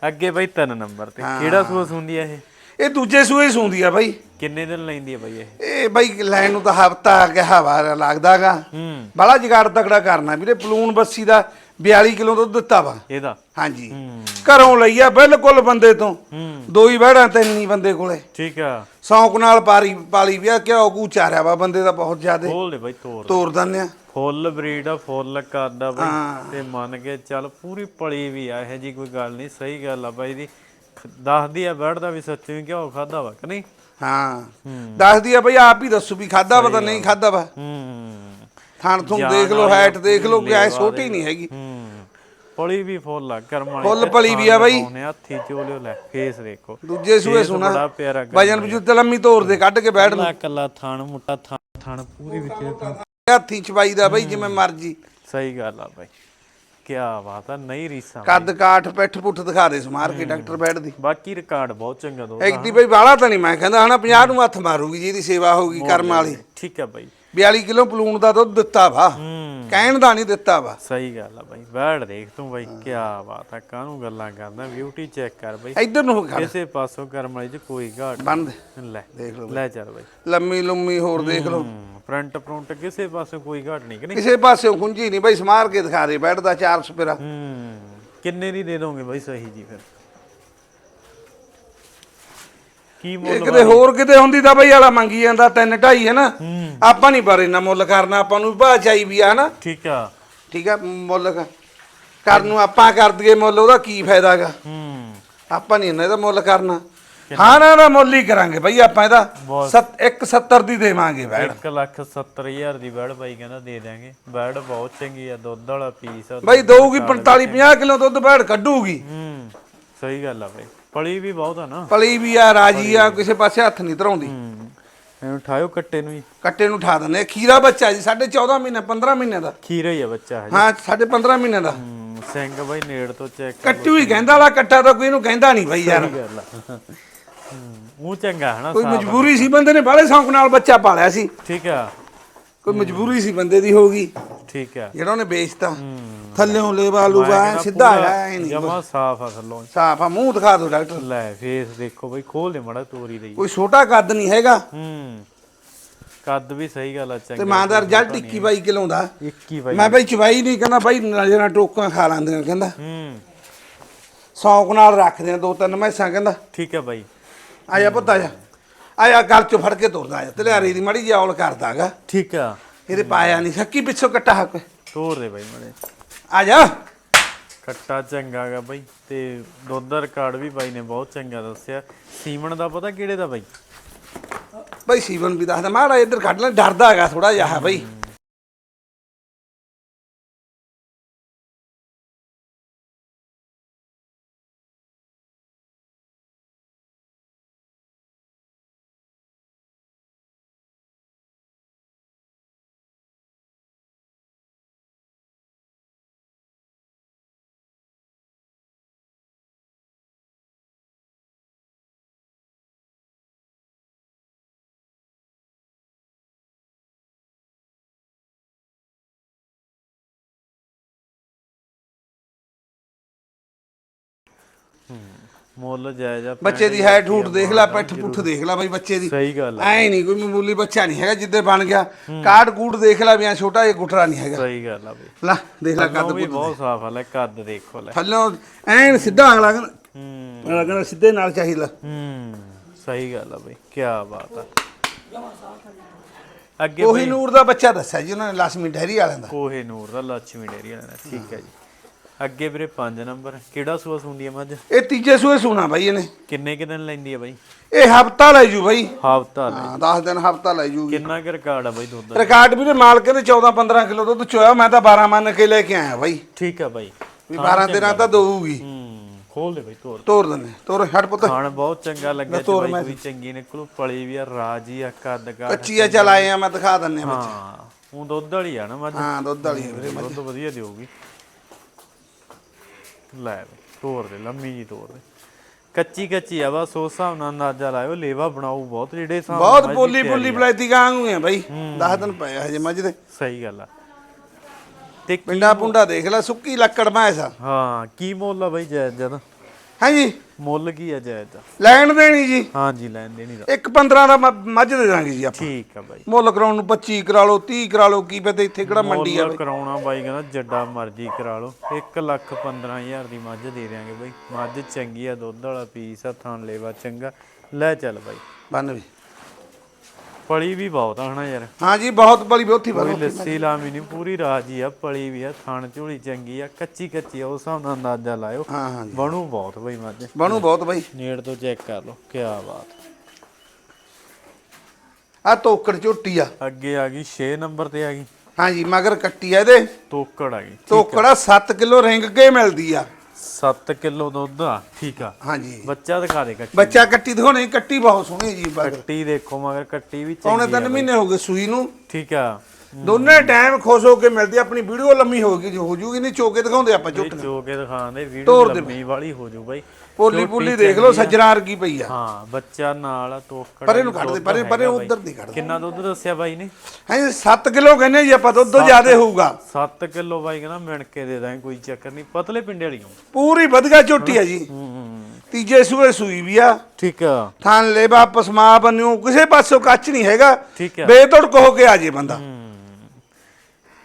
ਅੱਗੇ ਬਾਈ ਤਿੰਨ ਨੰਬਰ ਤੇ ਕਿਹੜਾ ਸੂਸ ਹੁੰਦੀ ਆ ਇਹ? ਇਹ ਦੂਜੇ ਸੂਏ ਸੂੰਦੀ ਆ ਬਾਈ। ਕਿੰਨੇ ਦਿਨ ਲੈਂਦੀ ਆ ਬਾਈ ਇਹ? ਇਹ ਬਾਈ ਲੈਣ ਨੂੰ ਤਾਂ ਹਫਤਾ ਆ ਗਿਆ ਹਵਾ ਲੱਗਦਾਗਾ ਹੂੰ। ਬੜਾ ਜਗਾੜ ਤਕੜਾ ਕਰਨਾ ਵੀਰੇ ਪਲੂਨ ਬੱਸੀ ਦਾ 42 ਕਿਲੋ ਦੁੱਧ ਦਿੱਤਾ ਵਾ। ਇਹਦਾ? ਹਾਂਜੀ। ਹੂੰ। ਘਰੋਂ ਲਈ ਆ ਬਿਲਕੁਲ ਬੰਦੇ ਤੋਂ। ਹੂੰ। ਦੋ ਹੀ ਬਹਿੜਾਂ ਤਿੰਨ ਹੀ ਬੰਦੇ ਕੋਲੇ। ਠੀਕ ਆ। ਸੌਂਕ ਨਾਲ ਪਾਰੀ ਪਾਲੀ ਵਿਆ ਕਿਉਂ ਕੂ ਚਾਰਿਆ ਵਾ ਬੰਦੇ ਦਾ ਬਹੁਤ ਜ਼ਿਆਦੇ। ਖੋਲ ਦੇ ਬਾਈ ਤੋਰ। ਤੋਰ ਦਿੰਦੇ ਆ। ਫੁੱਲ ਬਰੀਡ ਆ ਫੁੱਲ ਕਰਦਾ ਬਾਈ। ਤੇ ਮੰਨ ਕੇ ਚੱਲ ਪੂਰੀ ਪਲੀ ਵੀ ਆ ਇਹ ਜੀ ਕੋਈ ਗੱਲ ਨਹੀਂ ਸਹੀ ਗੱਲ ਆ ਬਾਈ ਦੀ। ਦੱਸਦੀ ਆ ਬੈਠਦਾ ਵੀ ਸੱਚੀ ਕਿਉਂ ਖਾਦਾ ਵਾ ਕਿ ਨਹੀਂ? ਹਾਂ। ਦੱਸਦੀ ਆ ਬਈ ਆਪ ਹੀ ਦੱਸੋ ਵੀ ਖਾਦਾ ਵਾ ਤਾਂ ਨਹੀਂ ਖਾਦਾ ਵਾ। ਹੂੰ। ਥਾਣ ਜਾਨ ਦੇਖ ਲਓ ਹਾਈਟ ਦੇਖ ਲਓ ਕਿ ਐ ਛੋਟੀ ਨਹੀਂ ਹੈਗੀ। ਹੂੰ। ਪਲੀ ਵੀ ਫੁੱਲ ਆ ਕਰਮ ਵਾਲੀ ਫੁੱਲ ਪਲੀ ਵੀ ਆ ਬਾਈ। ਦਿਖਾਉਣੇ ਹੱਥੀ ਚੋਲਿਓ ਲੈ ਫੇਸ ਦੇਖੋ। ਦੂਜੇ ਸੂਏ ਫੇਸ ਸੁਣਾ। ਬੜਾ ਪਿਆਰਾ ਕਰਮ ਵਜਨ ਵਜੂ ਤਲਮੀ ਤੋਰ ਦੇ ਕੱਢ ਕੇ ਬੈਠ ਕੱਲਾ ਕੱਲਾ ਥਣ ਮੁੱਟਾ ਥਣ ਥਣ ਪੂਰੀ ਵਿੱਚ ਹੱਥੀ ਚਵਾਈ ਦਾ ਬਈ ਜਿਵੇਂ ਮਰਜ਼ੀ। ਸਹੀ ਗੱਲ ਆ ਬਾਈ। ਕੀ ਬਾਤ ਆ ਨਹੀਂ ਰੀਸਾਂ ਕੱਦ ਕਾਠ ਪਿੱਠ ਪੁੱਠ ਦਿਖਾ ਦੇ ਸਮਾਰ ਕੇ ਡਾਕਟਰ ਬੈਠਦੀ। ਬਾਕੀ ਰਿਕਾਰਡ ਬਹੁਤ ਚੰਗਾ ਦੋ ਇੱਕ ਦੀ ਬਈ ਬਾਲਾ ਤਾਂ ਨਹੀਂ ਮੈਂ ਕਹਿੰਦਾ ਹਨਾ 50 ਨੂੰ ਹੱਥ ਮਾਰੂਗੀ ਜਿਹਦੀ ਸੇਵਾ ਹੋਊਗੀ ਕਰਮ ਵਾਲੀ। ਠੀਕ ਆ ਬਾਈ। 42 ਕਿਲੋ ਪਲੂਣ ਦਾ ਦੁੱਧ ਦਿੱਤਾ ਵਾ। ਹੂੰ। ਕਹਿਣ ਦਾ ਨਹੀਂ ਦਿੱਤਾ ਵਾ। ਸਹੀ ਗੱਲ ਆ ਬਾਈ ਬੈਠ ਦੇਖ ਤੂੰ ਬਾਈ ਕੀ ਬਾਤ ਆ ਕਾਹਨੂੰ ਗੱਲਾਂ ਕਰਦਾ ਬਿਊਟੀ ਚੈੱਕ ਕਰ ਬਾਈ। ਇੱਧਰ ਨੂੰ ਖੜ ਕਿਸੇ ਪਾਸੋਂ ਕਰਮ ਵਾਲੀ ਚ ਕੋਈ ਘਾਟ ਬੰਦ ਲੈ ਦੇਖ ਲਓ ਲੈ ਚੱਲ ਬਾਈ। ਲੰਮੀ ਲੰਮੀ ਹੋਰ ਦੇਖ ਲਓ। ਫਰੰਟ ਫਰੰਟ ਕਿਸੇ ਪਾਸੋਂ ਕੋਈ ਘਾਟ ਨਹੀਂ ਕਿ ਨਹੀਂ? ਕਿਸੇ ਪਾਸਿਓਂ ਖੁੰਝੀ ਨਹੀਂ ਬਈ ਸਮਾਰ ਕੇ ਦਿਖਾ ਦੇ ਬੈਠਦਾ ਚਾਰ ਸਪੇਰਾ। ਹੂੰ ਕਿੰਨੇ ਦੀ ਦੇ ਦੋਗੇ ਬਾਈ ਸਹੀ ਜੀ ਫਿਰ? ਕੀ ਇਹ ਮੁੱਲ ਕਿਤੇ ਹੋਰ ਕਿਤੇ ਹੁੰਦੀ ਤਾਂ ਬਈ ਵਾਲਾ ਮੰਗੀ ਜਾਂਦਾ ਤਿੰਨ ਢਾਈ ਹੈ ਨਾ? ਆਪਾਂ ਨਹੀਂ ਪਰ ਇੰਨਾ ਮੁੱਲ ਕਰਨਾ ਆਪਾਂ ਨੂੰ ਭਾਅ ਵੀ ਆ ਨਾ? ਠੀਕ ਆ। ਠੀਕ ਆ ਮੁੱਲ ਕ- ਕਰਨ ਨੂੰ ਆਪਾਂ ਕਰ ਦਈਏ ਮੁੱਲ ਉਹਦਾ ਕੀ ਫਾਇਦਾਗਾ ਹੂੰ। ਆਪਾਂ ਨਹੀਂ ਇਹਦਾ ਮੁੱਲ ਕਰਨਾ। ਹਾਂ ਨਾ ਇਹਦਾ ਮੁੱਲ ਹੀ ਕਰਾਂਗੇ ਬਈ ਆਪਾਂ ਇਹਦਾ। ਬਹੁਤ। 170 ਦੀ ਦੇਵਾਂਗੇ ਬੈੜ। 1 ਲੱਖ 70 ਹਜ਼ਾਰ ਦੀ ਬੈੜ ਬਾਈ ਕਹਿੰਦਾ ਦੇ ਦਾਂਗੇ ਬੈੜ ਬਹੁਤ ਚੰਗੀ ਆ ਦੁੱਧ ਵਾਲਾ ਪੀਸ ਆ ਬਈ ਦਊਗੀ 45 50 ਕਿਲੋ ਦੁੱਧ ਬੈੜ ਕੱਢੂਗੀ। ਹੂੰ ਸਹੀ ਗੱਲ ਆ ਬਾਈ। ਪਲੀ ਵੀ ਬਹੁਤ ਆ ਨਾ। ਪਲੀ ਵੀ ਆ ਰਾਜੀ ਆ ਕਿਸੇ ਪਾਸੇ ਹੱਥ ਨਹੀਂ ਧਰਾਉਂਦੀ। ਹੂੰ ਇਹਨੂੰ ਠਾਇਓ ਕੱਟੇ ਨੂੰ ਹੀ। ਕੱਟੇ ਨੂੰ ਠਾ ਦਿੰਦੇ। ਖੀਰਾ ਬੱਚਾ ਜੀ ਸਾਢੇ 14 ਮਹੀਨੇ 15 ਮਹੀਨੇ ਦਾ। ਖੀਰਾ ਹੀ ਆ ਬੱਚਾ ਹਾਂ ਸਾਢੇ 15 ਮਹੀਨੇ ਦਾ। ਹੂੰ ਸਿੰਘ ਬਾਈ ਨੇੜ ਤੋਂ ਚੈੱਕ ਕੱਟੂ ਹੀ ਕਹਿੰਦਾ ਵਾਲਾ ਕੱਟਾ ਤਾਂ ਕੋਈ ਇਹਨੂੰ ਕਹਿੰਦਾ ਨਹੀਂ ਬਈ ਯਾਰ। ਹੂੰ, ਉਹ ਚੰਗਾ ਹੈ ਨਾ ਕੋਈ। ਮਜਬੂਰੀ ਸੀ ਬੰਦੇ ਨੇ ਬਾਲੇ ਸ਼ੌਂਕ ਨਾਲ ਬੱਚਾ ਪਾਲਿਆ ਸੀ। ਠੀਕ ਆ। ਕੋਈ ਮਜਬੂਰੀ ਸੀ ਬੰਦੇ ਦੀ ਹੋਊਗੀ ਠੀਕ ਆ ਜਿਹੜਾ ਉਹਨੇ ਵੇਚਤਾ। ਹੂੰ। ਥੱਲਿਓਂ ਲੇਵਾ ਲੂਵਾ ਸਿੱਧਾ ਹੈ ਐ ਨਹੀਂ ਜਮਾ ਸਾਫ਼ ਆ ਥੱਲੋਂ। ਸਾਫ਼ ਆ ਮੂੰਹ ਦਿਖਾ ਦਿਓ ਡਾਕਟਰ। ਲੈ ਫੇਸ ਦੇਖੋ ਬਈ ਖੋਲ ਦੇ ਮੜਾ ਤੋਰੀ ਦੇ ਕੋਈ ਛੋਟਾ ਕੱਦ ਨਹੀਂ ਹੈਗਾ। ਹੂੰ। ਕੱਦ ਵੀ ਸਹੀ ਗੱਲ ਆ ਤੇ ਚੰਗਾ ਮਾਂ ਦਾ ਰਿਜ਼ਲਟ 21 22 ਕਿਲੋ ਦਾ। 21 ਬਾਈ। ਮੈਂ ਬਈ ਚਵਾਈ ਨਹੀਂ ਕਹਿੰਦਾ ਬਾਈ ਨਜ਼ਰਾਂ ਟੋਕਾਂ ਖਾ ਲੈਂਦੀਆਂ ਕਹਿੰਦਾ। ਹੂੰ। ਸ਼ੌਂਕ ਨਾਲ ਰੱਖਦੇ ਆ ਦੋ ਤਿੰਨ ਮੈਸਾਂ ਕਹਿੰਦਾ। ਠੀਕ ਆ ਬਾਈ। ਆ ਜਾ ਪੁੱਤ ਆ ਜਾ ਆ ਜਾ ਗਲ ਚੋਂ ਫੜ ਕੇ ਤੁਰਦਾ ਆ ਜਾ ਤਲਿਆਰੀ ਦੀ ਮੜੀ ਜੌਲ ਕਰਦਾਗਾ। ਠੀਕ ਆ। ਇਹਦੇ ਪਾਇਆ ਨਹੀਂ। ਸੱਕੀ ਪਿੱਛੋਂ ਕੱਟਾ ਹੱਕ। ਤੋਰ ਦੇ ਬਾਈ ਮੜੇ। ਆ ਜਾ। ਕੱਟਾ ਚੰਗਾ ਗਾ ਬਾਈ। ਤੇ ਦੁੱਧ ਦਾ ਰਿਕਾਰਡ ਵੀ ਬਾਈ ਨੇ ਬਹੁਤ ਚੰਗਾ ਦੱਸਿਆ। ਸੀਮਨ ਦਾ ਪਤਾ ਕਿਹੜੇ ਦਾ ਬਾਈ? ਬਈ ਸੀਵਨ ਵੀ ਦੱਸਦਾ। ਮਾੜਾ ਇੱਧਰ ਕੱਢ ਲੈ ਡਰਦਾ ਹੈਗਾ ਥੋੜਾ ਜਿਹਾ ਬਈ। ਮੁੱਲ ਜਾਇਜ਼ ਆ ਬੱਚੇ ਦੀ ਹੈ ਠੂਠ ਦੇਖ ਲੈ ਪਿੱਠ ਪੁੱਠ ਦੇਖ ਲੈ ਬਾਈ ਬੱਚੇ ਦੀ। ਸਹੀ ਗੱਲ ਐ ਨਹੀਂ ਕੋਈ ਮਾਮੂਲੀ ਬੱਚਾ ਨਹੀਂ ਹੈਗਾ ਜਿੱਦੇ ਬਣ ਗਿਆ। ਕਾਟ ਕੂਟ ਦੇਖ ਲੈ ਵੀ ਐ ਛੋਟਾ ਜਿਹਾ ਗੁਟਰਾ ਨਹੀਂ ਹੈਗਾ। ਸਹੀ ਗੱਲ ਆ ਬਈ। ਲੈ ਦੇਖ ਲੈ ਕੱਦ ਬਹੁਤ ਸਾਫ਼ ਆ ਲੈ ਕੱਦ ਦੇਖੋ ਲੈ। ਥੱਲੋਂ ਐਨ ਸਿੱਧਾ ਅਗਲਾ ਹੂੰ। ਅਗਲਾ ਕਹਿੰਦਾ ਸਿੱਧੇ ਨਾਲ ਚਾਹੀਦਾ ਹੂੰ ਸਹੀ ਗੱਲ ਆ ਬਈ ਕੀ ਬਾਤ ਆ। ਅੱਗੇ ਕੋਹੇ ਨੂਰ ਦਾ ਬੱਚਾ ਦੱਸਿਆ ਜੀ ਉਹਨਾਂ ਨੇ ਲਾਸਮੀ ਡੈਰੀ ਵਾਲਿਆਂ ਦਾ। ਕੋਹੇ ਨੂਰ ਦਾ ਲਾਸਮੀ ਡੈਰੀ ਵਾਲਿਆਂ ਦਾ ਠੀਕ ਹੈ ਜੀ। ਅੱਗੇ ਵੀਰੇ 5 ਨੰਬਰ ਕਿਹੜਾ ਸੂਆ ਸੁੰਦੀ ਹੈ ਮੱਝ? ਇਹ ਤੀਜੇ ਸੂਏ ਸੁਣਾ ਬਾਈ ਇਹਨੇ। ਕਿੰਨੇ ਕਿ ਦਿਨ ਲੈਂਦੀ ਹੈ ਬਾਈ? ਇਹ ਹਫਤਾ ਲੈ ਜੂ ਬਾਈ। ਹਫਤਾ ਲੈ ਹਾਂ 10 ਦਿਨ ਹਫਤਾ ਲੈ ਜੂਗੀ। ਕਿੰਨਾ ਕੁ ਰਿਕਾਰਡ ਆ ਬਾਈ ਦੁੱਧ ਦਾ? ਰਿਕਾਰਡ ਵੀ ਦੇ ਮਾਲਕ ਦੇ 14 15 ਕਿਲੋ ਦੁੱਧ ਚੋਇਆ ਮੈਂ ਤਾਂ 12 ਮੰਨ ਕੇ ਲੈ ਕੇ ਆਇਆ ਬਾਈ। ਠੀਕ ਆ ਬਾਈ। ਵੀ 12 13 ਤਾਂ ਦਊਗੀ। ਹੂੰ ਖੋਲ ਦੇ ਬਾਈ ਤੋਰ। ਤੋਰ ਦਿੰਦੇ ਤੋਰ ਛੱਡ ਪੁੱਤ। ਖਾਣ ਬਹੁਤ ਚੰਗਾ ਲੱਗਿਆ ਤੇ ਬਾਈ ਕੋਈ ਚੰਗੀ ਨਿਕਲੂ ਪਲੀ ਵੀ ਆ ਰਾਜੀ ਆ ਕੱਦ ਕਾਠ ਕੱਚੀ ਆ ਚਲ ਆਏ ਆ ਮੈਂ ਦਿਖਾ ਦਿੰਨੇ ਬੱਚੇ ਹਾਂ ਉਹ ਦੁੱਧ ਵਾਲੀ ਆ ਨਾ ਮੱਝ। ਹਾਂ ਦੁੱਧ ਵਾਲੀ ਆ ਵੀਰੇ ਦੁੱਧ ਵਧੀਆ ਦੇਊਗੀ ਲੈ ਬਈ ਤੋਰ ਦੇ ਲੰਮੀ ਜੀ ਤੋਰ ਦੇ। ਕੱਚੀ ਕੱਚੀ ਆ ਬਸ ਉਸ ਹਿਸਾਬ ਨਾਲ ਅੰਦਾਜ਼ਾ ਲਾਇਓ ਲੇਵਾ ਬਣਾਊ ਬਹੁਤ ਜਿਹੜੇ ਹਿਸਾਬ ਨਾਲ ਬਹੁਤ ਮੱਝ ਦੀ ਪੋਲੀ ਤਿਆਰੀ ਪੋਲੀ ਆ। ਬਲੈਤੀ ਗਾਂਗੂ ਆ ਬਾਈ। 10 ਦਿਨ ਪਏ ਆ ਹਜੇ ਮੱਝ ਦੇ। ਸਹੀ ਗੱਲ ਆ। ਤੇ ਕੀ- ਪਿੰਡਾ ਪੁੰਡਾ ਦੇਖ ਲੈ ਸੁੱਕੀ ਲੱਕੜ ਮੈਸਾ ਹਾਂ ਕੀ ਮੁੱਲ ਆ ਬਈ ਜਾਇਜ਼ ਜਦ ਹਾਂਜੀ ਮੁੱਲ ਕੀ ਆ ਜਾਇਜ਼? ਦਾ ਲੈਣ ਦੇਣੀ ਜੀ। ਹਾਂ ਜੀ ਲੈਣ ਦੇਣੀ ਦਾ ਇੱਕ 15 ਦਾ ਮ- ਮੱਝ ਦੇ ਦਾਂਗੇ ਜੀ ਆਪਾਂ। ਠੀਕ ਆ ਬਾਈ। ਮੁੱਲ ਕਰਾਉਣ ਨੂੰ 25 ਕਰਾ ਲਓ 30 ਕਰਾ ਲਓ ਕੀ ਪਤਾ ਇੱਥੇ ਕਿਹੜਾ ਮੰਡੀ ਆ ਮੁੱਲ ਕਰਾਉਣਾ ਬਾਈ ਕਹਿੰਦਾ ਜੱਡਾ ਮਰਜ਼ੀ ਕਰਾ ਲਓ। 1 ਲੱਖ 15000 ਦੀ ਮੱਝ ਦੇ ਦਿਆਂਗੇ ਬਾਈ। ਮੱਝ ਚੰਗੀ ਆ ਦੁੱਧ ਵਾਲਾ ਪੀਸ ਆ ਥਣ ਲੇਵਾ ਚੰਗਾ। ਲੈ ਚੱਲ ਬਾਈ। ਬੰਨ ਵੀ। ਪਲੀ ਵੀ ਬਹੁਤ ਆ ਹਨਾ ਯਾਰ। ਹਾਂ ਜੀ ਬਹੁਤ ਬਲੀ ਬਹੁਤੀ ਕੋਈ ਲੱਸੀ ਲਾਮੀ ਨਹੀਂ ਪੂਰੀ ਰਾਜੀ ਆ ਪਲੀ ਵੀ ਆ ਥਣ ਝੋਲੀ ਚੰਗੀ ਆ ਕੱਚੀ ਕੱਚੀ ਆ ਉਸ ਹਿਸਾਬ ਨਾਲ ਅੰਦਾਜ਼ਾ ਲਾਇਓ। ਹਾਂ ਹਾਂ ਜੀ ਬਣੂ ਬਹੁਤ ਬਾਈ ਮੱਝ। ਬਣੂ ਬਹੁਤ ਬਾਈ। ਨੇੜ ਤੋਂ ਚੈੱਕ ਕਰ ਲਓ ਕੀ ਬਾਤ। ਆ ਤੋਕੜ ਝੋਟੀ ਆ। ਅੱਗੇ ਆ ਗਈ 6 ਨੰਬਰ ਤੇ ਆ ਗਈ। ਹਾਂ ਜੀ ਮਗਰ ਕੱਟੀ ਆ ਇਹਦੇ। ਤੋਕੜ ਆ ਗਈ ਤੋਕੜਾ 7 ਕਿਲੋ ਰਿੰਗ ਕੇ ਮਿਲਦੀ ਆ। 7 ਕਿਲੋ ਦੁੱਧ ਆ ਠੀਕ ਆ। ਹਾਂ ਜੀ ਬੱਚਾ ਦਿਖਾ ਦੇ ਕੱਟੀ ਬੱਚਾ ਕੱਟੀ ਦਿਖਾਉਣੀ ਕੱਟੀ ਬਹੁਤ ਸੋਹਣੀ ਜੀ ਮਗਰ ਕੱਟੀ ਦੇਖੋ ਮਗਰ ਕੱਟੀ ਵੀ ਪੌਣੇ ਚੰਗੀ ਆ ਤਿੰਨ ਮਹੀਨੇ ਹੋ ਗਏ ਸੂਈ ਨੂੰ। ਠੀਕ ਆ। ਦੋਨੇ ਟਾਈਮ ਖੁਸ਼ ਹੋ ਕੇ ਮਿਲਦੀ। ਆਪਣੀ ਵੀਡੀਓ ਲੰਮੀ ਹੋ ਗਈ ਹੋ ਜੂਗੀ ਨਹੀਂ ਚੋਕੇ ਦਿਖਾਉਂਦੇ ਆਪਾਂ ਇਹ ਝੋਟੀਆਂ ਚੋ ਕੇ ਦਿਖਾਉਂਦੇ ਵੀਡੀਓ ਦੇ। ਲੰਮੀ ਵਾਲੀ ਹੋ ਜੂ ਬਾਈ। ਪੋਲੀ ਪੁੱਲੀ ਦੇਖ ਲਓ ਚੰਗੀ ਆ। ਸੱਜਣਾ ਵਰਗੀ ਪਈ ਆ। ਹਾਂ ਬੱਚਾ ਨਾਲ ਆ, ਤੋਕੜ ਪਰੇ ਨੂੰ ਵੀ ਕੱਢ ਦੇ ਪਰੇ ਪਰੇ। ਉਧਰ ਦੀ ਕੱਢ ਕਿੰਨਾ ਦੁੱਧ ਦੱਸਿਆ ਬਾਈ ਨੇ? ਹਾਂ 7 ਕਿਲੋ ਕਹਿੰਦੇ ਜੀ ਆਪਾਂ ਦੁੱਧ ਜ਼ਿਆਦਾ ਹੋਊਗਾ। 7 ਕਿਲੋ ਬਾਈ ਕਹਿੰਦਾ ਮਿਣ ਕੇ ਦੇ ਦਾਂਗੇ ਕੋਈ ਚੱਕਰ ਨਹੀਂ। ਪਤਲੇ ਪਿੰਡੇ ਵਾਲੀਆਂ ਪੂਰੀ ਵਧੀਆ ਝੋਟੀ ਆ ਜੀ। ਤੀਜੇ ਸੂਏ ਸੂਈ ਵੀ ਆ। ਠੀਕ ਆ। ਥਾਨ ਲੇਬਾ ਪਸਮਾ ਬੰਨਿਓ ਕਿਸੇ ਪਾਸੋਂ ਕੱਚ ਨਹੀਂ ਹੈਗਾ। ਠੀਕ ਆ। ਬੇਤੜਕ ਹੋ ਕੇ ਆ ਜੇ ਬੰਦਾ। ਹੂੰ।